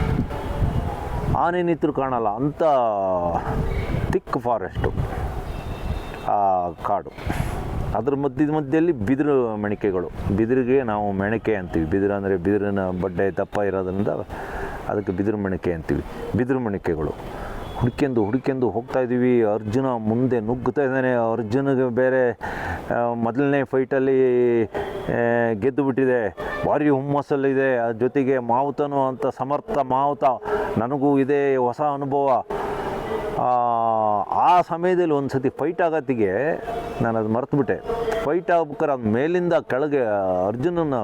ಆನೆ ನಿಂತರೂ ಕಾಣಲ್ಲ ಅಂಥ ತಿಕ್ ಫಾರೆಸ್ಟು ಆ ಕಾಡು. ಅದ್ರ ಮಧ್ಯದ ಮಧ್ಯದಲ್ಲಿ ಬಿದಿರು ಮೆಣಿಕೆಗಳು. ಬಿದಿರಿಗೆ ನಾವು ಮೆಣಿಕೆ ಅಂತೀವಿ. ಬಿದಿರು ಅಂದರೆ ಬಿದಿರಿನ ಬಡ್ಡೆ ದಪ್ಪ ಇರೋದ್ರಿಂದ ಅದಕ್ಕೆ ಬಿದಿರು ಮೆಣಿಕೆ ಅಂತೀವಿ. ಬಿದಿರು ಮಣಿಕೆಗಳು. ಹುಡ್ಕೊಂಡು ಹುಡ್ಕೆಂದು ಹೋಗ್ತಾ ಇದ್ದೀವಿ. ಅರ್ಜುನ ಮುಂದೆ ನುಗ್ಗುತ್ತಾ ಇದ್ದಾನೆ. ಅರ್ಜುನಿಗೆ ಬೇರೆ ಮೊದಲನೇ ಫೈಟಲ್ಲಿ ಗೆದ್ದು ಬಿಟ್ಟಿದೆ. ಭಾರಿ ಹುಮ್ಮಸ್ಸಲ್ಲಿದೆ. ಜೊತೆಗೆ ಮಾವುತನು ಅಂತ ಸಮರ್ಥ ಮಾವುತ. ನನಗೂ ಇದೆ ಹೊಸ ಅನುಭವ. ಆ, ಸಮಯದಲ್ಲಿ ಒಂದು ಸತಿ ಫೈಟ್ ಆಗತ್ತಿಗೆ ನಾನು ಅದು ಮರೆತುಬಿಟ್ಟೆ. ಫೈಟ್ ಆಗ್ಬೇಕಾದ್ರೆ ಅದು ಮೇಲಿಂದ ಕೆಳಗೆ ಅರ್ಜುನನ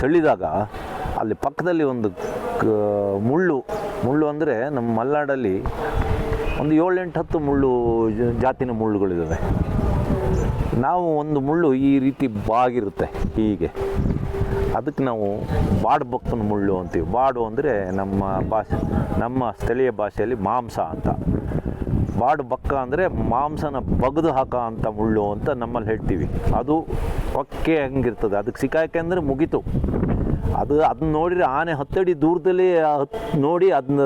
ತಳ್ಳಿದಾಗ ಅಲ್ಲಿ ಪಕ್ಕದಲ್ಲಿ ಒಂದು ಮುಳ್ಳು ಮುಳ್ಳು ಅಂದರೆ ನಮ್ಮ ಮಲೆನಾಡಲ್ಲಿ ಒಂದು ಏಳೆಂಟು ಹತ್ತು ಮುಳ್ಳು ಜಾತಿನ ಮುಳ್ಳುಗಳಿದ್ದಾವೆ ನಾವು ಒಂದು ಮುಳ್ಳು ಈ ರೀತಿ ಬಾಗಿರುತ್ತೆ ಹೀಗೆ. ಅದಕ್ಕೆ ನಾವು ಬಾಡು ಮುಳ್ಳು ಅಂತೀವಿ. ಬಾಡು ಅಂದರೆ ನಮ್ಮ ಭಾಷೆ, ನಮ್ಮ ಸ್ಥಳೀಯ ಭಾಷೆಯಲ್ಲಿ ಮಾಂಸ ಅಂತ. ಬಾಡು ಬಕ್ಕ ಅಂದರೆ ಮಾಂಸನ ಬಗ್ದು ಹಾಕೋ ಅಂಥ ಮುಳ್ಳು ಅಂತ ನಮ್ಮಲ್ಲಿ ಹೇಳ್ತೀವಿ. ಅದು ಪಕ್ಕೆ ಹಂಗಿರ್ತದೆ. ಅದಕ್ಕೆ ಸಿಕ್ಕಾಕೆ ಅಂದರೆ ಮುಗೀತು. ಅದು ಅದನ್ನ ನೋಡಿದ್ರೆ ಆನೆ ಹತ್ತಡಿ ದೂರದಲ್ಲಿ ನೋಡಿ ಅದನ್ನ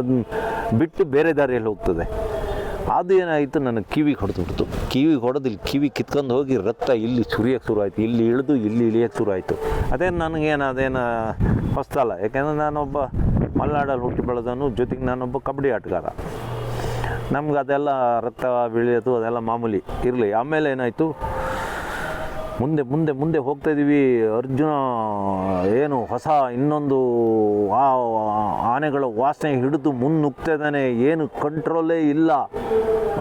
ಬಿಟ್ಟು ಬೇರೆ ದಾರಿಯಲ್ಲಿ ಹೋಗ್ತದೆ. ಅದು ಏನಾಯಿತು ನನಗೆ ಕಿವಿಗೆ ಹೊಡೆದು ಬಿಡ್ತು ಕಿವಿಗೆ ಹೊಡೆದು ಇಲ್ಲಿ ಕಿವಿ ಕಿತ್ಕೊಂಡು ಹೋಗಿ ರಕ್ತ ಇಲ್ಲಿ ಸುರಿಯೋಕ್ಕೆ ಶುರು ಆಯಿತು ಇಲ್ಲಿ ಇಳಿದು, ಇಲ್ಲಿ ಇಳಿಯೋಕ್ಕೆ ಶುರು ಆಯಿತು ಅದೇನು ನನಗೇನು, ಅದೇನು ಹೊಸ್ತಲ್ಲ ಯಾಕೆಂದರೆ ನಾನೊಬ್ಬ ಮಲೆನಾಡಲ್ಲಿ ಹುಟ್ಟಿ ಬೆಳೆದನು ಜೊತೆಗೆ ನಾನೊಬ್ಬ ಕಬಡ್ಡಿ ಆಟಗಾರ. ನಮ್ಗೆ ಅದೆಲ್ಲ ರಕ್ತ ಬೀಳೋದು ಅದೆಲ್ಲ ಮಾಮೂಲಿ ಇರಲಿ. ಆಮೇಲೆ ಏನಾಯಿತು ಮುಂದೆ ಮುಂದೆ ಮುಂದೆ ಹೋಗ್ತಾ ಇದ್ದೀವಿ ಅರ್ಜುನ, ಏನು ಹೊಸ ಇನ್ನೊಂದು ಆ ಆನೆಗಳ ವಾಸನೆ ಹಿಡಿದು ಮುನ್ನುಗ್ತಾ ಇದ್ದಾನೆ ಏನು ಕಂಟ್ರೋಲೇ ಇಲ್ಲ.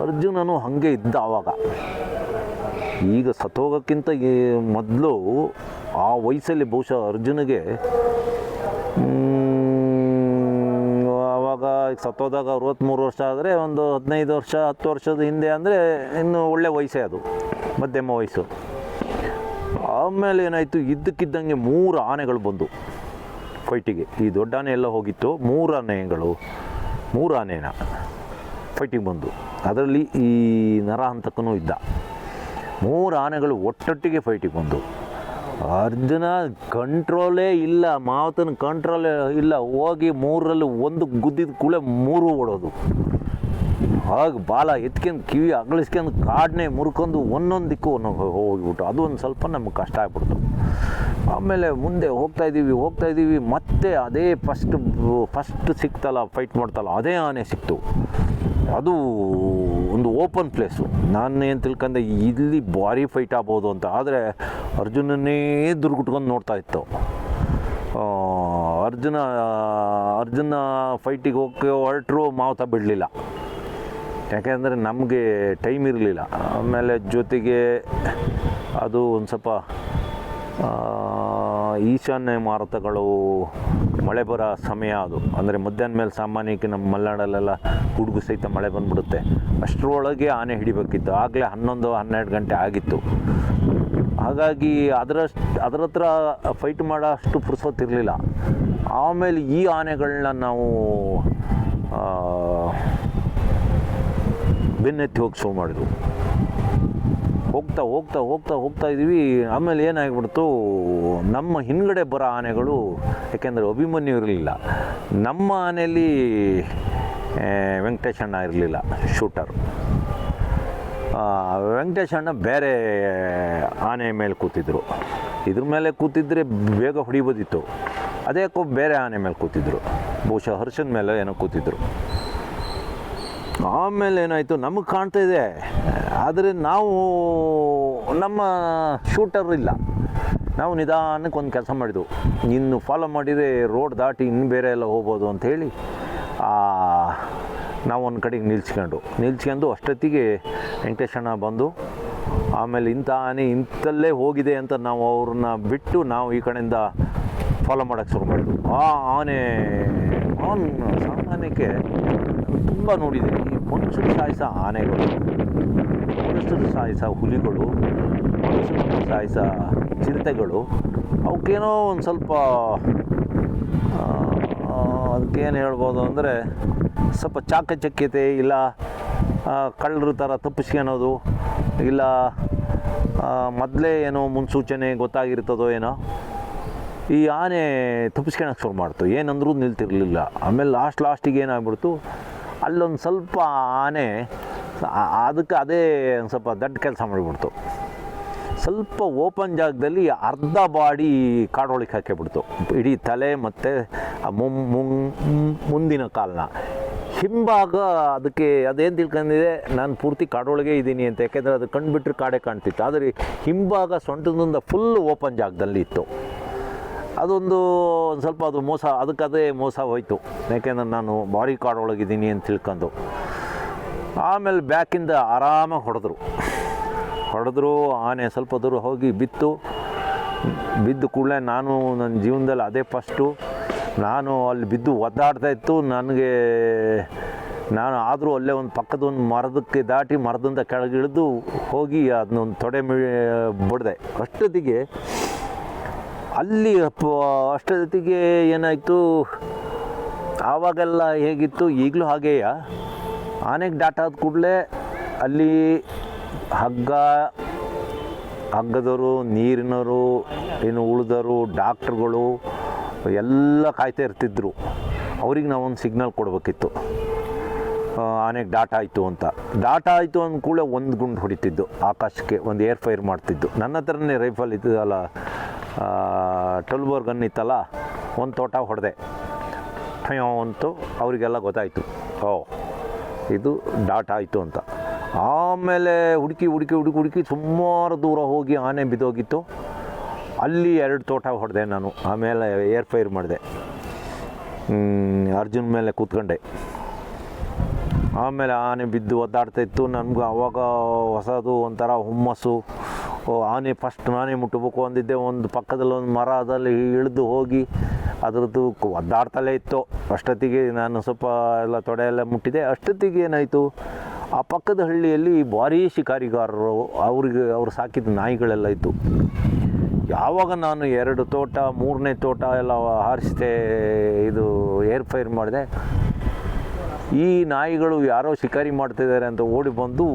ಅರ್ಜುನನು ಹಾಗೆ ಇದ್ದ ಆವಾಗ ಈಗ ಸತ್ತೋಗೋಕ್ಕಿಂತ ಮೊದಲು ಆ ವಯಸ್ಸಲ್ಲಿ ಬಹುಶಃ ಅರ್ಜುನಿಗೆ ಆವಾಗ ಸತ್ತೋದಾಗ ಅರವತ್ತ್ಮೂರು ವರ್ಷ ಆದರೆ, ಒಂದು ಹದಿನೈದು ವರ್ಷ, ಹತ್ತು ವರ್ಷದ ಹಿಂದೆ ಅಂದರೆ ಇನ್ನು ಒಳ್ಳೆ ವಯಸ್ಸೇ ಅದು. ಮಧ್ಯಮ ವಯಸ್ಸು. ಆಮೇಲೆ ಏನಾಯಿತು? ಇದ್ದಕ್ಕಿದ್ದಂಗೆ ಮೂರು ಆನೆಗಳು ಬಂದು ಫೈಟಿಗೆ ಈ ದೊಡ್ಡ ಆನೆ ಎಲ್ಲ ಹೋಗಿತ್ತು. ಮೂರು ಆನೆಗಳು, ಮೂರು ಆನೆನ ಫೈಟಿಗೆ ಬಂದು. ಅದರಲ್ಲಿ ಈ ನರ ನರಹಂತಕನೂ ಇದ್ದ. ಮೂರು ಆನೆಗಳು ಒಟ್ಟೊಟ್ಟಿಗೆ ಫೈಟಿಗೆ ಬಂದು. ಅರ್ಜುನ ಕಂಟ್ರೋಲೇ ಇಲ್ಲ, ಮಾವತನ ಕಂಟ್ರೋಲೇ ಇಲ್ಲ, ಹೋಗಿ ಮೂರರಲ್ಲಿ ಒಂದು ಗುದ್ದಿದ ಕೂಡಲೇ ಮೂರು ಓಡೋದು. ಹಾಗೆ ಬಾಲ ಎತ್ಕೊಂಡು ಕಿವಿ ಅಗಳಿಸ್ಕೊಂಡು ಕಾಡನ್ನೇ ಮುರ್ಕೊಂಡು ಒಂದೊಂದಕ್ಕೂ ದಿಕ್ಕು ಒಂದೊಂದು ಹೋಗಿಬಿಟ್ಟು ಅದು ಒಂದು ಸ್ವಲ್ಪ ನಮಗೆ ಕಷ್ಟ ಆಗ್ಬಿಡ್ತು. ಆಮೇಲೆ ಮುಂದೆ ಹೋಗ್ತಾ ಇದ್ದೀವಿ ಹೋಗ್ತಾ ಇದ್ದೀವಿ ಮತ್ತೆ ಅದೇ ಫಸ್ಟ್ ಫಸ್ಟ್ ಸಿಕ್ತಲ್ಲ ಫೈಟ್ ಮಾಡ್ತಲ್ಲ, ಅದೇ ಆನೆ ಸಿಕ್ತು. ಅದು ಒಂದು ಓಪನ್ ಪ್ಲೇಸು ನಾನು ಏನು ತಿಳ್ಕೊಂಡೆ, ಇಲ್ಲಿ ಭಾರಿ ಫೈಟ್ ಆಗ್ಬೋದು ಅಂತ. ಆದರೆ ಅರ್ಜುನನ್ನೇ ದುರ್ಗುಟ್ಕೊಂಡು ನೋಡ್ತಾ ಇತ್ತು. ಅರ್ಜುನ ಅರ್ಜುನ ಫೈಟಿಗೆ ಹೋಗಿ ಹೊರಟರು ಮಾವತ ಬಿಡಲಿಲ್ಲ. ಯಾಕೆಂದರೆ ನಮಗೆ ಟೈಮ್ ಇರಲಿಲ್ಲ. ಆಮೇಲೆ ಜೊತೆಗೆ ಅದು ಒಂದು ಸ್ವಲ್ಪ ಈಶಾನ್ಯ ಮಾರುತಗಳು ಮಳೆ ಬರೋ ಸಮಯ ಅದು. ಅಂದರೆ ಮಧ್ಯಾಹ್ನ ಮೇಲೆ ಸಾಮಾನ್ಯಕ್ಕೆ ನಮ್ಮ ಮಲೆನಾಡಲ್ಲೆಲ್ಲ ಗುಡುಗು ಸಹಿತ ಮಳೆ ಬಂದ್ಬಿಡುತ್ತೆ. ಅಷ್ಟರೊಳಗೆ ಆನೆ ಹಿಡಿಬೇಕಿತ್ತು. ಆಗಲೇ ಹನ್ನೊಂದು, ಹನ್ನೆರಡು ಗಂಟೆ ಆಗಿತ್ತು. ಹಾಗಾಗಿ ಅದರಷ್ಟು ಅದರ ಹತ್ರ ಫೈಟ್ ಮಾಡೋ ಅಷ್ಟು ಪುರ್ಸೊತ್ತಿರಲಿಲ್ಲ ಆಮೇಲೆ ಈ ಆನೆಗಳನ್ನ ನಾವು ಬೆನ್ನೆತ್ತಿ ಹೋಗಿ ಶೋ ಮಾಡಿದ್ವು. ಹೋಗ್ತಾ ಹೋಗ್ತಾ ಹೋಗ್ತಾ ಹೋಗ್ತಾ ಇದ್ದೀವಿ. ಆಮೇಲೆ ಏನಾಗ್ಬಿಡ್ತು, ನಮ್ಮ ಹಿಂದ್ಗಡೆ ಬರೋ ಆನೆಗಳು, ಯಾಕೆಂದರೆ ಅಭಿಮನ್ಯು ಇರಲಿಲ್ಲ. ನಮ್ಮ ಆನೆಯಲ್ಲಿ ವೆಂಕಟೇಶಣ್ಣ ಇರಲಿಲ್ಲ ಶೂಟರ್ ವೆಂಕಟೇಶಣ್ಣ ಬೇರೆ ಆನೆ ಮೇಲೆ ಕೂತಿದ್ರು. ಇದ್ರ ಮೇಲೆ ಕೂತಿದ್ರೆ ಬೇಗ ಹೊಡಿಬೋದಿತ್ತು. ಅದೇ ಬೇರೆ ಆನೆ ಮೇಲೆ ಕೂತಿದ್ರು. ಬಹುಶಃ ಹರ್ಷನ್ ಮೇಲೆ ಏನೋ ಕೂತಿದ್ರು. ಆಮೇಲೆ ಏನಾಯಿತು? ನಮಗೆ ಕಾಣ್ತಾ ಇದೆ. ಆದರೆ ನಾವು ನಮ್ಮ ಶೂಟರ್ ಇಲ್ಲ. ನಾವು ನಿಧಾನಕ್ಕೆ ಒಂದು ಕೆಲಸ ಮಾಡಿದ್ವು. ಇನ್ನು ಫಾಲೋ ಮಾಡಿದರೆ ರೋಡ್ ದಾಟಿ ಇನ್ನು ಬೇರೆ ಎಲ್ಲ ಹೋಗ್ಬೋದು ಅಂಥೇಳಿ ನಾವು ಒಂದು ಕಡೆಗೆ ನಿಲ್ಸ್ಕೊಂಡು. ನಿಲ್ಸ್ಕೊಂಡು ಅಷ್ಟೊತ್ತಿಗೆ ವೆಂಕಟೇಶಣ್ಣ ಬಂದು, ಆಮೇಲೆ ಇಂಥ ಆನೆ ಇಂಥಲ್ಲೇ ಹೋಗಿದೆ ಅಂತ ನಾವು ಅವ್ರನ್ನ ಬಿಟ್ಟು ನಾವು ಈ ಕಡೆಯಿಂದ ಫಾಲೋ ಮಾಡೋಕ್ಕೆ ಶುರು ಮಾಡಿದ್ವು. ಆ ಆನೆ, ಆನ್ ಸಾಮಾನ್ಯಕ್ಕೆ ತುಂಬ ನೋಡಿದ್ದೀನಿ ಈ ಮನುಷ್ಯರು ಸಾಯಿಸೋ ಆನೆಗಳು, ಮನುಷ್ಯರು ಸಾಯಿಸೋ ಹುಲಿಗಳು ಮನುಷ್ಯರನ್ನು ಸಾಯಿಸೋ ಚಿರತೆಗಳು, ಅವಕ್ಕೇನೋ ಒಂದು ಸ್ವಲ್ಪ ಅದಕ್ಕೇನು ಹೇಳ್ಬೋದು ಅಂದರೆ ಸ್ವಲ್ಪ ಚಾಕಚಕ್ಯತೆ ಇಲ್ಲ ಕಳ್ಳರು ಥರ ತಪ್ಪಿಸ್ಕೊಳೋದು ಇಲ್ಲ ಮೊದಲೇ ಏನೋ ಮುನ್ಸೂಚನೆ ಗೊತ್ತಾಗಿರ್ತದೋ ಏನೋ, ಈ ಆನೆ ತಪ್ಪಿಸ್ಕೊಳಕ್ಕೆ ಶುರು ಮಾಡ್ತು. ಏನಂದ್ರೂ ನಿಲ್ತಿರಲಿಲ್ಲ. ಆಮೇಲೆ ಲಾಸ್ಟ್ ಲಾಸ್ಟಿಗೆ ಏನಾಗ್ಬಿಡ್ತು ಅಲ್ಲೊಂದು ಸ್ವಲ್ಪ ಆನೆ ಅದಕ್ಕೆ ಅದೇ ಒಂದು ಸ್ವಲ್ಪ ದಡ್ಡ ಕೆಲಸ ಮಾಡಿಬಿಡ್ತು. ಸ್ವಲ್ಪ ಓಪನ್ ಜಾಗದಲ್ಲಿ ಅರ್ಧ ಬಾಡಿ ಕಾಡೊಳಗೆ ಹಾಕಿಬಿಡ್ತು ಇಡೀ ತಲೆ ಮತ್ತು ಮುಂದಿನ ಕಾಲನ್ನ ಹಿಂಭಾಗ ಅದಕ್ಕೆ ಅದೇನು ತಿಳ್ಕೊಂಡಿದೆ, ನಾನು ಪೂರ್ತಿ ಕಾಡೊಳಗೆ ಇದ್ದೀನಿ ಅಂತ, ಯಾಕೆಂದರೆ ಅದು ಕಂಡುಬಿಟ್ರೆ ಕಾಡೇ ಕಾಣ್ತಿತ್ತು. ಆದರೆ ಹಿಂಭಾಗ ಸೊಂಟದಿಂದ ಫುಲ್ ಓಪನ್ ಜಾಗದಲ್ಲಿ ಇತ್ತು. ಅದೊಂದು ಒಂದು ಸ್ವಲ್ಪ ಅದು ಮೋಸ, ಅದಕ್ಕೆ ಅದೇ ಮೋಸ ಹೋಯಿತು. ಯಾಕೆಂದ್ರೆ ನಾನು ಬಾಡಿ ಕಾರ್ಡ್ ಒಳಗಿದ್ದೀನಿ ಅಂತ ತಿಳ್ಕೊಂಡು. ಆಮೇಲೆ ಬ್ಯಾಕಿಂದ ಆರಾಮಾಗಿ ಹೊಡೆದ್ರು. ಹೊಡೆದ್ರು, ಆನೆ ಸ್ವಲ್ಪ ದೂರ ಹೋಗಿ ಬಿತ್ತು. ಬಿದ್ದು ಕೂಡಲೇ ನಾನು ನನ್ನ ಜೀವನದಲ್ಲಿ ಅದೇ ಫಸ್ಟು. ನಾನು ಅಲ್ಲಿ ಬಿದ್ದು ಒದ್ದಾಡ್ತಾ ಇತ್ತು. ನನಗೆ, ನಾನು ಆದರೂ ಅಲ್ಲೇ ಒಂದು ಪಕ್ಕದ ಒಂದು ಮರದಕ್ಕೆ ದಾಟಿ ಮರದಿಂದ ಕೆಳಗಿಳಿದು ಹೋಗಿ ಅದನ್ನೊಂದು ತೊಡೆ ಮಿ ಬಡ್ದೆ. ಅಷ್ಟೊತ್ತಿಗೆ ಅಲ್ಲಿ ಅಷ್ಟೊತ್ತಿಗೆ ಏನಾಯಿತು? ಆವಾಗೆಲ್ಲ ಹೇಗಿತ್ತು? ಈಗಲೂ ಹಾಗೆಯ? ಆನೆಗೆ ಡಾಟಾದ ಕೂಡಲೇ ಅಲ್ಲಿ ಹಗ್ಗ ಹಗ್ಗದವರು ನೀರಿನವರು ಏನು ಉಳಿದವರು ಡಾಕ್ಟ್ರುಗಳು ಎಲ್ಲ ಕಾಯ್ತಾ ಇರ್ತಿದ್ರು. ಅವ್ರಿಗೆ ನಾವೊಂದು ಸಿಗ್ನಲ್ ಕೊಡಬೇಕಿತ್ತು. ಆನೆಗೆ ಡಾಟ ಆಯಿತು ಅಂತ. ಡಾಟ ಆಯಿತು ಅಂದ ಕೂಡಲೇ ಒಂದು ಗುಂಡು ಹೊಡಿತಿದ್ದು. ಆಕಾಶಕ್ಕೆ ಒಂದು ಏರ್ ಫೈರ್ ಮಾಡ್ತಿದ್ದು. ನನ್ನ ಹತ್ರನೇ ರೈಫಲ್ ಇದ್ದಲ್ಲ ಟಲ್ಬೋರ್ ಗನ್ ಇತ್ತಲ್ಲ ಒಂದು ತೋಟ ಹೊಡೆದೆ. ಅಯ್ಯೋ ಅಂತು ಅವರಿಗೆಲ್ಲ ಗೊತ್ತಾಯಿತು. ಓ, ಇದು ಡಾಟ್ ಆಯಿತು ಅಂತ. ಆಮೇಲೆ ಹುಡುಕಿ ಹುಡುಕಿ ಹುಡುಕಿ ಹುಡುಕಿ ಸುಮಾರು ದೂರ ಹೋಗಿ ಆನೆ ಬಿದ್ದೋಗಿತ್ತು. ಅಲ್ಲಿ ಎರಡು ತೋಟ ಹೊಡೆದೆ ನಾನು. ಆಮೇಲೆ ಏರ್ ಫೈರ್ ಮಾಡಿದೆ. ಅರ್ಜುನ್ ಮೇಲೆ ಕೂತ್ಕೊಂಡೆ. ಆಮೇಲೆ ಆನೆ ಬಿದ್ದು ಒದ್ದಾಡ್ತಾ ಇತ್ತು. ನನಗೂ ಅವಾಗ ಹೊಸದು ಒಂಥರ ಹುಮ್ಮಸ್ಸು. ಓ, ಆನೆ ಫಸ್ಟ್ ನಾನೇ ಮುಟ್ಟಬೇಕು ಅಂದಿದ್ದೆ. ಒಂದು ಪಕ್ಕದಲ್ಲಿ ಒಂದು ಮರದಲ್ಲಿ ಇಳಿದು ಹೋಗಿ ಅದರದ್ದು ಒದ್ದಾಡ್ತಲೇ ಇತ್ತು. ಅಷ್ಟೊತ್ತಿಗೆ ನಾನು ಸ್ವಲ್ಪ ಎಲ್ಲ ತೊಡೆ ಎಲ್ಲ ಮುಟ್ಟಿದೆ. ಅಷ್ಟೊತ್ತಿಗೆ ಏನಾಯಿತು? ಆ ಪಕ್ಕದ ಹಳ್ಳಿಯಲ್ಲಿ ಭಾರೀ ಶಿಕಾರಿಗಾರರು ಅವರಿಗೆ ಅವರು ಸಾಕಿದ ನಾಯಿಗಳೆಲ್ಲ ಇತ್ತು. ಯಾವಾಗ ನಾನು ಎರಡು ತೋಟ ಮೂರನೇ ತೋಟ ಎಲ್ಲ ಹಾರಿಸಿದೆ ಇದು ಏರ್ ಫೈರ್ ಮಾಡಿದೆ ಈ ನಾಯಿಗಳು ಯಾರೋ ಶಿಕಾರಿ ಮಾಡ್ತಿದ್ದಾರೆ ಅಂತ ಓಡಿ ಬಂದು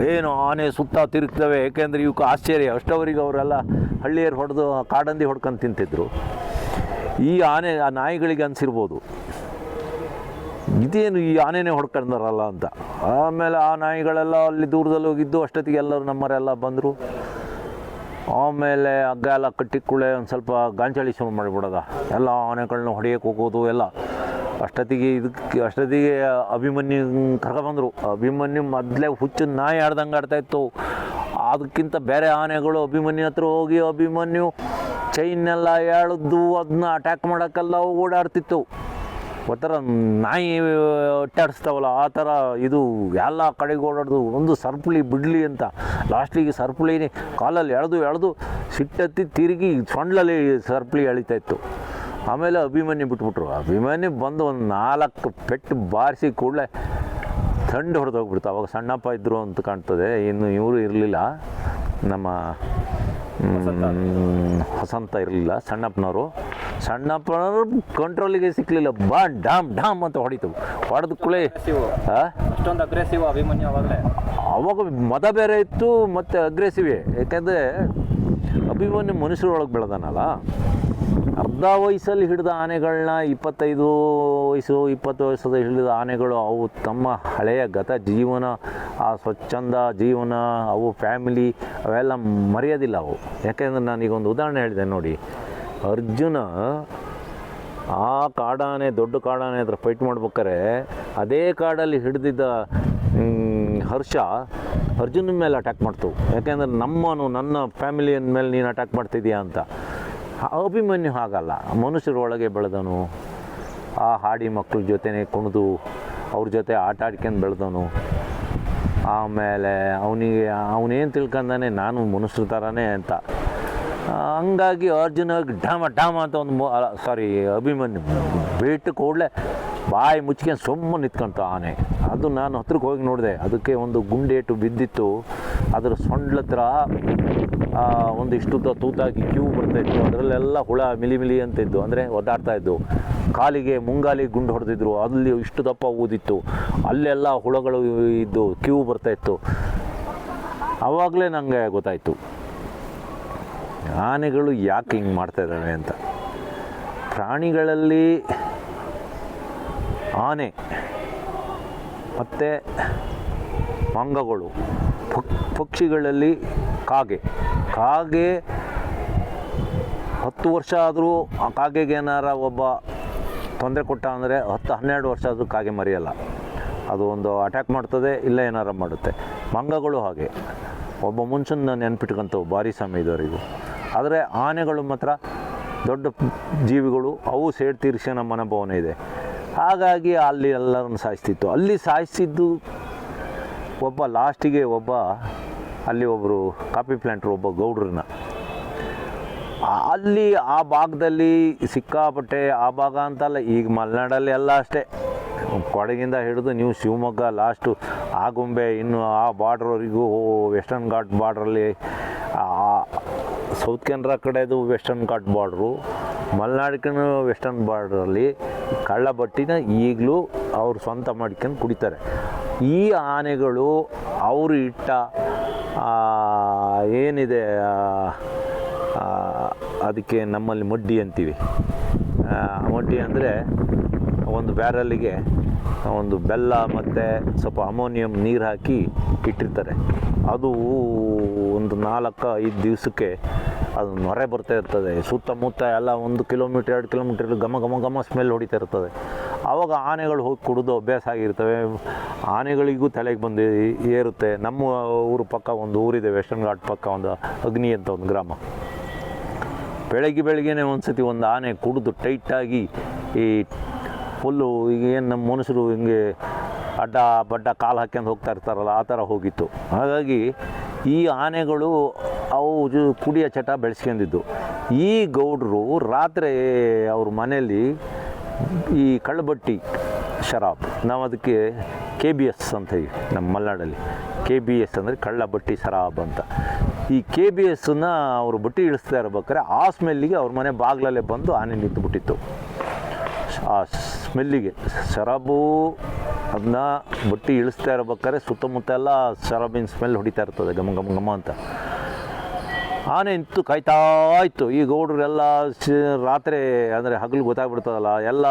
ಏನು ಆನೆ ಸುತ್ತ ತಿರುಗ್ತವೆ. ಏಕೆಂದರೆ ಇವಕ್ಕೆ ಆಶ್ಚರ್ಯ. ಅಷ್ಟವರಿಗೆ ಅವರೆಲ್ಲ ಹಳ್ಳಿಯರು ಹೊಡೆದು ಕಾಡಂದಿ ಹೊಡ್ಕೊಂಡು ತಿಂತಿದ್ರು. ಈ ಆನೆ, ಆ ನಾಯಿಗಳಿಗೆ ಅನಿಸಿರ್ಬೋದು. ಇದೇನು ಈ ಆನೆನೇ ಹೊಡ್ಕೊಂಡಾರಲ್ಲ ಅಂತ. ಆಮೇಲೆ ಆ ನಾಯಿಗಳೆಲ್ಲ ಅಲ್ಲಿ ದೂರದಲ್ಲಿ ಹೋಗಿದ್ದು, ಅಷ್ಟೊತ್ತಿಗೆ ಎಲ್ಲರೂ ನಮ್ಮರೆಲ್ಲ ಬಂದರು. ಆಮೇಲೆ ಹಗ್ಗ ಎಲ್ಲ ಕಟ್ಟಿ ಕುಳೆ ಒಂದು ಸ್ವಲ್ಪ ಗಾಂಜಾಳಿ ಶುರು ಮಾಡಿಬಿಡೋದ. ಎಲ್ಲ ಆನೆಗಳನ್ನ ಹೊಡೆಯಕ್ಕೆ ಹೋಗೋದು, ಎಲ್ಲ. ಅಷ್ಟೊತ್ತಿಗೆ ಇದಕ್ಕೆ ಅಷ್ಟೊತ್ತಿಗೆ ಅಭಿಮನ್ಯು ಕರ್ಕೊಬಂದರು ಅಭಿಮನ್ಯು ಮೊದಲೇ ಹುಚ್ಚು ನಾಯಿ ಆಡ್ದಂಗೆ ಆಡ್ತಾ ಇತ್ತು. ಅದಕ್ಕಿಂತ ಬೇರೆ ಆನೆಗಳು ಅಭಿಮನ್ಯು ಹತ್ರ ಹೋಗಿ ಅಭಿಮನ್ಯು ಚೈನೆಲ್ಲ ಎಳೆದು ಅದನ್ನ ಅಟ್ಯಾಕ್ ಮಾಡೋಕ್ಕೆಲ್ಲ ಓಡಾಡ್ತಿತ್ತು. ಒಂಥರ ನಾಯಿ ಅಟ್ಟಾಡಿಸ್ತಾವಲ್ಲ ಆ ಥರ ಇದು ಎಲ್ಲ ಕಡೆಗೆ ಓಡಾಡ್ದು. ಒಂದು ಸರ್ಪುಳಿ ಬಿಡಲಿ ಅಂತ. ಲಾಸ್ಟಿಗೆ ಸರ್ಪುಳಿನೇ ಕಾಲಲ್ಲಿ ಎಳೆದು ಎಳೆದು ಸಿಟ್ಟತ್ತಿ ತಿರುಗಿ ಸೊಂಡ್ಲಲ್ಲಿ ಸರ್ಪುಳಿ ಎಳಿತಾ ಇತ್ತು. ಆಮೇಲೆ ಅಭಿಮನ್ಯು ಬಿಟ್ಬಿಟ್ರು. ಅಭಿಮನ್ಯು ಬಂದು ಒಂದು ನಾಲ್ಕು ಪೆಟ್ಟು ಬಾರಿಸಿ ಕೂಡಲೇ ಥಂಡ್ ಹೊಡೆದೋಗ್ಬಿಡ್ತು ಅವಾಗ ಸಣ್ಣಪ್ಪ ಇದ್ದರು ಅಂತ ಕಾಣ್ತದೆ. ಇನ್ನು ಇವರು ಇರಲಿಲ್ಲ. ನಮ್ಮ ಹೊಸಂತ ಇರಲಿಲ್ಲ ಸಣ್ಣಪ್ಪನವರು. ಸಣ್ಣಪ್ಪನವರು ಕಂಟ್ರೋಲಿಗೆ ಸಿಕ್ಕಲಿಲ್ಲ ಬಾ ಡಾಮ್ ಡಾಮ್ ಅಂತ ಹೊಡಿತು. ಹೊಡೆದ ಕುಳೆ? ಅಷ್ಟೊಂದು ಅಗ್ರೆಸಿವ್ ಅಭಿಮನ್ಯು ಅವಾಗಲೇ. ಅವಾಗ ಮದ ಬೇರೆ ಇತ್ತು ಮತ್ತು ಅಗ್ರೆಸಿವೇ ಯಾಕೆಂದರೆ ಅಭಿಮನ್ಯು ಮನುಷ್ಯರೊಳಗೆ ಬೆಳೆದಾನಲ್ಲ. ಅರ್ಧ ವಯಸ್ಸಲ್ಲಿ ಹಿಡಿದ ಆನೆಗಳನ್ನ ಇಪ್ಪತ್ತೈದು ವಯಸ್ಸು, ಇಪ್ಪತ್ತು ವಯಸ್ಸದ ಹಿಡಿದ ಆನೆಗಳು, ಅವು ತಮ್ಮ ಹಳೆಯ ಗತ ಜೀವನ, ಆ ಸ್ವಚ್ಛಂದ ಜೀವನ, ಅವು ಫ್ಯಾಮಿಲಿ, ಅವೆಲ್ಲ ಮರೆಯೋದಿಲ್ಲ ಅವು. ಯಾಕೆಂದ್ರೆ ನಾನೀಗೊಂದು ಉದಾಹರಣೆ ಹೇಳಿದೆ ನೋಡಿ. ಅರ್ಜುನ ಆ ಕಾಡಾನೆ, ದೊಡ್ಡ ಕಾಡಾನೆ ಹತ್ರ ಫೈಟ್ ಮಾಡ್ಬೇಕಾರೆ ಅದೇ ಕಾಡಲ್ಲಿ ಹಿಡಿದಿದ್ದ ಹರ್ಷ ಅರ್ಜುನ ಮೇಲೆ ಅಟ್ಯಾಕ್ ಮಾಡ್ತು. ಯಾಕೆಂದ್ರೆ ನಮ್ಮನು, ನನ್ನ ಫ್ಯಾಮಿಲಿಯನ್ ಮೇಲೆ ನೀನು ಅಟ್ಯಾಕ್ ಮಾಡ್ತಿದ್ಯಾ ಅಂತ. ಅಭಿಮನ್ಯು ಹಾಗಲ್ಲ. ಮನುಷ್ಯರೊಳಗೆ ಬೆಳೆದನು. ಆ ಹಾಡಿ ಮಕ್ಕಳ ಜೊತೆನೇ ಕುಣಿದು ಅವ್ರ ಜೊತೆ ಆಟ ಆಡ್ಕೊಂಡು ಬೆಳೆದನು. ಆಮೇಲೆ ಅವನಿಗೆ, ಅವನೇನು ತಿಳ್ಕೊಂಡಾನೆ ನಾನು ಮನುಷ್ಯರ ಥರನೇ ಅಂತ. ಹಂಗಾಗಿ ಅರ್ಜುನ ಡಾಮ ಡಾಮ ಅಂತ ಒಂದು ಸಾರಿ ಅಭಿಮನ್ಯು. ಬೇಟು ಕೂಡಲೇ ಬಾಯಿ ಮುಚ್ಕೊಂಡು ಸುಮ್ಮನೆ ನಿಂತ್ಕೊಂತ ಆನೆ. ಅದು ನಾನು ಹತ್ರಕ್ಕೆ ಹೋಗಿ ನೋಡಿದೆ. ಅದಕ್ಕೆ ಒಂದು ಗುಂಡೇಟು ಬಿದ್ದಿತ್ತು. ಅದರ ಸೊಂಡ್ಲ ಹತ್ರ ಆ, ಒಂದು ಇಷ್ಟುದ್ದ ತೂತಾಗಿ ಕ್ಯೂ ಬರ್ತಾಯಿತ್ತು ಅದರಲ್ಲೆಲ್ಲ ಹುಳ ಮಿಲಿ ಮಿಲಿ ಅಂತ ಇದ್ದು ಅಂದರೆ ಒದ್ದಾಡ್ತಾ ಇದ್ದು ಕಾಲಿಗೆ ಮುಂಗಾಲಿಗೆ ಗುಂಡು ಹೊಡೆದಿದ್ರು. ಅಲ್ಲಿ ಇಷ್ಟು ದಪ್ಪ ಊದಿತ್ತು. ಅಲ್ಲೆಲ್ಲ ಹುಳಗಳು ಇದ್ದು ಕ್ಯೂ ಬರ್ತಾಯಿತ್ತು ಆವಾಗಲೇ ನನಗೆ ಗೊತ್ತಾಯಿತು. ಆನೆಗಳು ಯಾಕೆ ಹಿಂಗೆ ಮಾಡ್ತಾ ಇದ್ದಾವೆ ಅಂತ. ಪ್ರಾಣಿಗಳಲ್ಲಿ ಆನೆ, ಮತ್ತು ಮಂಗಗಳು ಪಕ್ಷಿಗಳಲ್ಲಿ ಕಾಗೆ. ಕಾಗೆ ಹತ್ತು ವರ್ಷ ಆದರೂ ಆ ಕಾಗೆಗೆ ಏನಾರ ಒಬ್ಬ ತೊಂದರೆ ಕೊಟ್ಟ ಅಂದರೆ ಹತ್ತು, ಹನ್ನೆರಡು ವರ್ಷ ಆದರೂ ಕಾಗೆ ಮರೆಯಲ್ಲ. ಅದು ಒಂದು ಅಟ್ಯಾಕ್ ಮಾಡ್ತದೆ, ಇಲ್ಲ ಏನಾರ ಮಾಡುತ್ತೆ. ಮಂಗಗಳು ಹಾಗೆ. ಒಬ್ಬ ಮನುಷ್ಯನ ನೆನ್ಪಿಟ್ಕೊಂತವು ಭಾರಿ ಸಮಯದವರೆಗೂ ಆದರೆ ಆನೆಗಳು ಮಾತ್ರ ದೊಡ್ಡ ಜೀವಿಗಳು, ಅವು ಸೇಡ್ ನಮ್ಮ ಮನೋಭಾವನೆ ಇದೆ. ಹಾಗಾಗಿ ಅಲ್ಲಿ ಎಲ್ಲರನ್ನು ಸಾಯಿಸ್ತಿತ್ತು. ಅಲ್ಲಿ ಸಾಯಿಸಿದ್ದು ಒಬ್ಬ ಲಾಸ್ಟಿಗೆ ಒಬ್ಬ, ಅಲ್ಲಿ ಒಬ್ಬರು ಕಾಫಿ ಪ್ಲ್ಯಾಂಟ್ರು ಒಬ್ಬ ಗೌಡ್ರನ್ನ. ಅಲ್ಲಿ ಆ ಭಾಗದಲ್ಲಿ ಸಿಕ್ಕಾಪಟ್ಟೆ ಆ ಭಾಗ ಅಂತಲ್ಲ, ಈಗ ಮಲೆನಾಡಲ್ಲಿ ಎಲ್ಲ ಅಷ್ಟೇ. ಕೊಡಗಿಂದ ಹಿಡಿದು ನೀವು ಶಿವಮೊಗ್ಗ ಲಾಸ್ಟು ಆಗುಂಬೆ ಇನ್ನು ಆ ಬಾರ್ಡ್ರವರೆಗೂ ವೆಸ್ಟರ್ನ್ ಘಾಟ್ ಬಾರ್ಡ್ರಲ್ಲಿ ಸೌತ್ ಕೆನರಾ ಕಡೆದು ವೆಸ್ಟರ್ನ್ ಘಾಟ್ ಬಾರ್ಡ್ರು ಮಲೆನಾಡಿನ ವೆಸ್ಟರ್ನ್ ಬಾರ್ಡ್ರಲ್ಲಿ ಕಳ್ಳ ಬಟ್ಟಿನ ಈಗಲೂ ಅವ್ರು ಸ್ವಂತ ಮಾಡ್ಕೊಂಡು ಕುಡಿತಾರೆ. ಈ ಆನೆಗಳು ಅವರು ಇಟ್ಟ ಏನಿದೆ ಅದಕ್ಕೆ ನಮ್ಮಲ್ಲಿ ಮಡ್ಡಿ ಅಂತೀವಿ. ಮಡ್ಡಿ ಅಂದರೆ ಒಂದು ಬ್ಯಾರಲ್ಲಿಗೆ ಒಂದು ಬೆಲ್ಲ ಮತ್ತು ಸ್ವಲ್ಪ ಅಮೋನಿಯಂ ನೀರು ಹಾಕಿ ಇಟ್ಟಿರ್ತಾರೆ. ಅದು ಒಂದು ನಾಲ್ಕು ಐದು ದಿವಸಕ್ಕೆ ಅದು ನೊರೆ ಬರ್ತಾ ಇರ್ತದೆ. ಸುತ್ತಮುತ್ತ ಎಲ್ಲ ಒಂದು ಕಿಲೋಮೀಟ್ರ್, ಎರಡು ಕಿಲೋಮೀಟ್ರ್ ಗಮ ಘಮ ಗಮ ಸ್ಮೆಲ್ ಹೊಡಿತಾ ಇರ್ತದೆ. ಆವಾಗ ಆನೆಗಳು ಹೋಗಿ ಕುಡಿದು ಅಭ್ಯಾಸ ಆಗಿರ್ತವೆ. ಆನೆಗಳಿಗೂ ತಲೆಗೆ ಬಂದು ಏರುತ್ತೆ. ನಮ್ಮ ಊರು ಪಕ್ಕ ಒಂದು ಊರಿದೆ ವೆಸ್ಟರ್ನ್ ಘಾಟ್ ಪಕ್ಕ ಒಂದು ಅಗ್ನಿ ಅಂತ ಒಂದು ಗ್ರಾಮ. ಬೆಳಗ್ಗೆ ಬೆಳಗ್ಗೆನೆ ಒಂದು ಸತಿ ಒಂದು ಆನೆ ಕುಡಿದು ಟೈಟಾಗಿ ಈ ಫುಲ್ಲು ಈಗ ಏನು ನಮ್ಮ ಮನುಷ್ಯರು ಹಿಂಗೆ ಅಡ್ಡ ಬಡ್ಡ ಕಾಲು ಹಾಕ್ಯಂಡು ಹೋಗ್ತಾ ಇರ್ತಾರಲ್ಲ, ಆ ಥರ ಹೋಗಿತ್ತು. ಹಾಗಾಗಿ ಈ ಆನೆಗಳು ಅವು ಜು- ಕುಡಿಯೋ ಚಟ ಬೆಳೆಸ್ಕೊಂಡಿದ್ದು. ಈ ಗೌಡರು ರಾತ್ರಿ ಅವ್ರ ಮನೆಯಲ್ಲಿ ಈ ಕಳ್ಳಬಟ್ಟಿ ಶರಾಬ್, ನಾವು ಅದಕ್ಕೆ ಕೆ ಬಿ ಎಸ್ ಅಂತ ಹೇಳಿ, ನಮ್ಮ ಮಲೆನಾಡಲ್ಲಿ. ಕೆ ಬಿ ಎಸ್ ಅಂದರೆ ಕಳ್ಳಬಟ್ಟಿ ಶರಾಬ್ ಅಂತ. ಈ ಕೆ ಬಿ ಎಸ್ಸನ್ನು ಅವರು ಬಟ್ಟಿ ಇಳಿಸ್ತಾ ಇರ್ಬೇಕಾದ್ರೆ ಆ ಸ್ಮೆಲ್ಲಿಗೆ ಅವ್ರ ಮನೆ ಬಾಗಿಲಲ್ಲೇ ಬಂದು ಆನೆ ನಿಂತುಬಿಟ್ಟಿತ್ತು ಆ ಸ್ಮೆಲ್ಲಿಗೆ ಶರಾಬು ಅದನ್ನ ಬಟ್ಟಿ ಇಳಿಸ್ತಾ ಇರ್ಬೇಕಾದ್ರೆ ಸುತ್ತಮುತ್ತ ಎಲ್ಲ ಶರಾಬಿನ ಸ್ಮೆಲ್ ಹೊಡಿತಾ ಇರ್ತದೆ, ಘಮ ಘಮ ಘಮ ಅಂತ. ಆನೆ ನಿಂತು ಕಾಯ್ತಾ ಇತ್ತು. ಈ ಗೌಡ್ರೆಲ್ಲ ರಾತ್ರಿ ಅಂದರೆ ಹಗಲು ಗೊತ್ತಾಗ್ಬಿಡ್ತದಲ್ಲ, ಎಲ್ಲ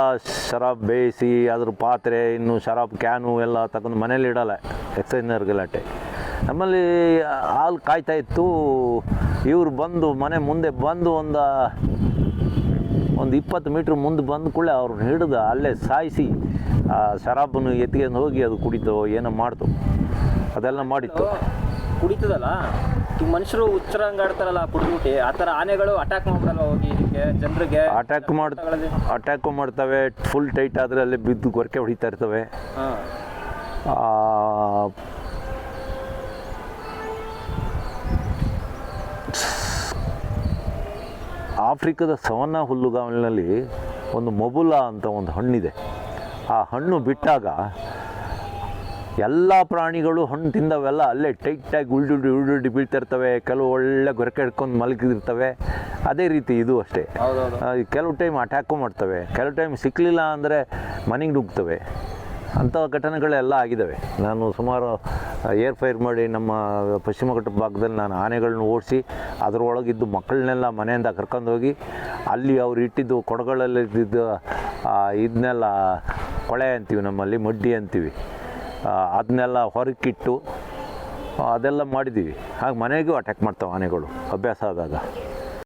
ಶರಾಬ್ ಬೇಯಿಸಿ ಅದ್ರ ಪಾತ್ರೆ, ಇನ್ನು ಶರಾಬ್ ಕ್ಯಾನು ಎಲ್ಲ ತಗೊಂಡು ಮನೇಲಿ ಇಡಲ್ಲ ಎಕ್ಸೈಜ್ನರ್ ಗಲಾಟೆ ನಮ್ಮಲ್ಲಿ ಹಾಲು ಕಾಯ್ತಾ ಇತ್ತು. ಇವ್ರು ಬಂದು ಮನೆ ಮುಂದೆ ಬಂದು ಒಂದು ಒಂದು ಇಪ್ಪತ್ತು ಮೀಟ್ರ್ ಮುಂದೆ ಬಂದ ಕೂಡಲೇ ಅವ್ರನ್ನ ಹಿಡಿದು ಅಲ್ಲೇ ಸಾಯಿಸಿ, ಆ ಶರಾಬನ್ನು ಎತ್ಕೊಂಡು ಹೋಗಿ ಅದು ಕುಡಿತು, ಏನೋ ಮಾಡ್ತು. ಅದೆಲ್ಲ ಮಾಡಿತ್ತು. ಕುಡಿತದಲ್ಲ? ಮನುಷ್ಯರು ಆಡ್ತಾರಲ್ಲ ಕುಡಿದ್ಬಿಟ್ಟು ಆ ಥರ ಆನೆಗಳು ಅಟ್ಯಾಕ್ ಮಾಡ್ತಾರಲ್ಲ ಹೋಗಿ ಇದಕ್ಕೆ ಜನರಿಗೆ. ಅಟ್ಯಾಕ್ ಮಾಡ್ ಅಟ್ಯಾಕ್ ಮಾಡ್ತವೆ ಫುಲ್ ಟೈಟ್ ಆದರೆ ಅಲ್ಲಿ ಬಿದ್ದು ಗೊರಕೆ ಹೊಡಿತಾ ಇರ್ತವೆ. ಹಾಂ. ಆ, ಆಫ್ರಿಕಾದ ಸವನ್ನ ಹುಲ್ಲುಗಾವಲಿನಲ್ಲಿ ಒಂದು ಮೊಬುಲಾ ಅಂತ ಒಂದು ಹಣ್ಣಿದೆ. ಆ ಹಣ್ಣು ಬಿಟ್ಟಾಗ ಎಲ್ಲ ಪ್ರಾಣಿಗಳು ಹಣ್ಣು ತಿಂದವೆಲ್ಲ ಅಲ್ಲೇ ಟೈಟಾಗಿ ಉಳ್ಡು ಉಳ್ದುಳ್ಳಿ ಬೀಳ್ತಾ ಇರ್ತವೆ ಕೆಲವು ಒಳ್ಳೆ ಗೊರಕೆ ಹಿಡ್ಕೊಂಡು ಮಲಗಿರ್ತವೆ. ಅದೇ ರೀತಿ ಇದು ಅಷ್ಟೇ. ಕೆಲವು ಟೈಮ್ ಅಟ್ಯಾಕು ಮಾಡ್ತವೆ. ಕೆಲವು ಟೈಮ್ ಸಿಕ್ಕಲಿಲ್ಲ ಅಂದರೆ ಮನೆಗೆ ನುಗ್ತವೆ. ಅಂಥ ಘಟನೆಗಳೆಲ್ಲ ಆಗಿದ್ದಾವೆ ನಾನು ಸುಮಾರು ಏರ್ ಫೈರ್ ಮಾಡಿ ನಮ್ಮ ಪಶ್ಚಿಮ ಘಟ್ಟ ಭಾಗದಲ್ಲಿ ನಾನು ಆನೆಗಳನ್ನ ಓಡಿಸಿ ಅದರೊಳಗಿದ್ದು ಮಕ್ಕಳನ್ನೆಲ್ಲ ಮನೆಯಿಂದ ಕರ್ಕೊಂಡು ಹೋಗಿ ಅಲ್ಲಿ ಅವ್ರು ಇಟ್ಟಿದ್ದು ಕೊಡಗಳಲ್ಲಿ ಇದ್ದಿದ್ದು ಇದನ್ನೆಲ್ಲ ಕೊಳೆ ಅಂತೀವಿ ನಮ್ಮಲ್ಲಿ ಮಡ್ಡಿ ಅಂತೀವಿ. ಅದನ್ನೆಲ್ಲ ಹೊರಕ್ಕಿಟ್ಟು ಅದೆಲ್ಲ ಮಾಡಿದ್ದೀವಿ. ಹಾಗೆ ಮನೆಗೂ ಅಟ್ಯಾಕ್ ಮಾಡ್ತಾವೆ ಆನೆಗಳು ಅಭ್ಯಾಸ ಆದಾಗ.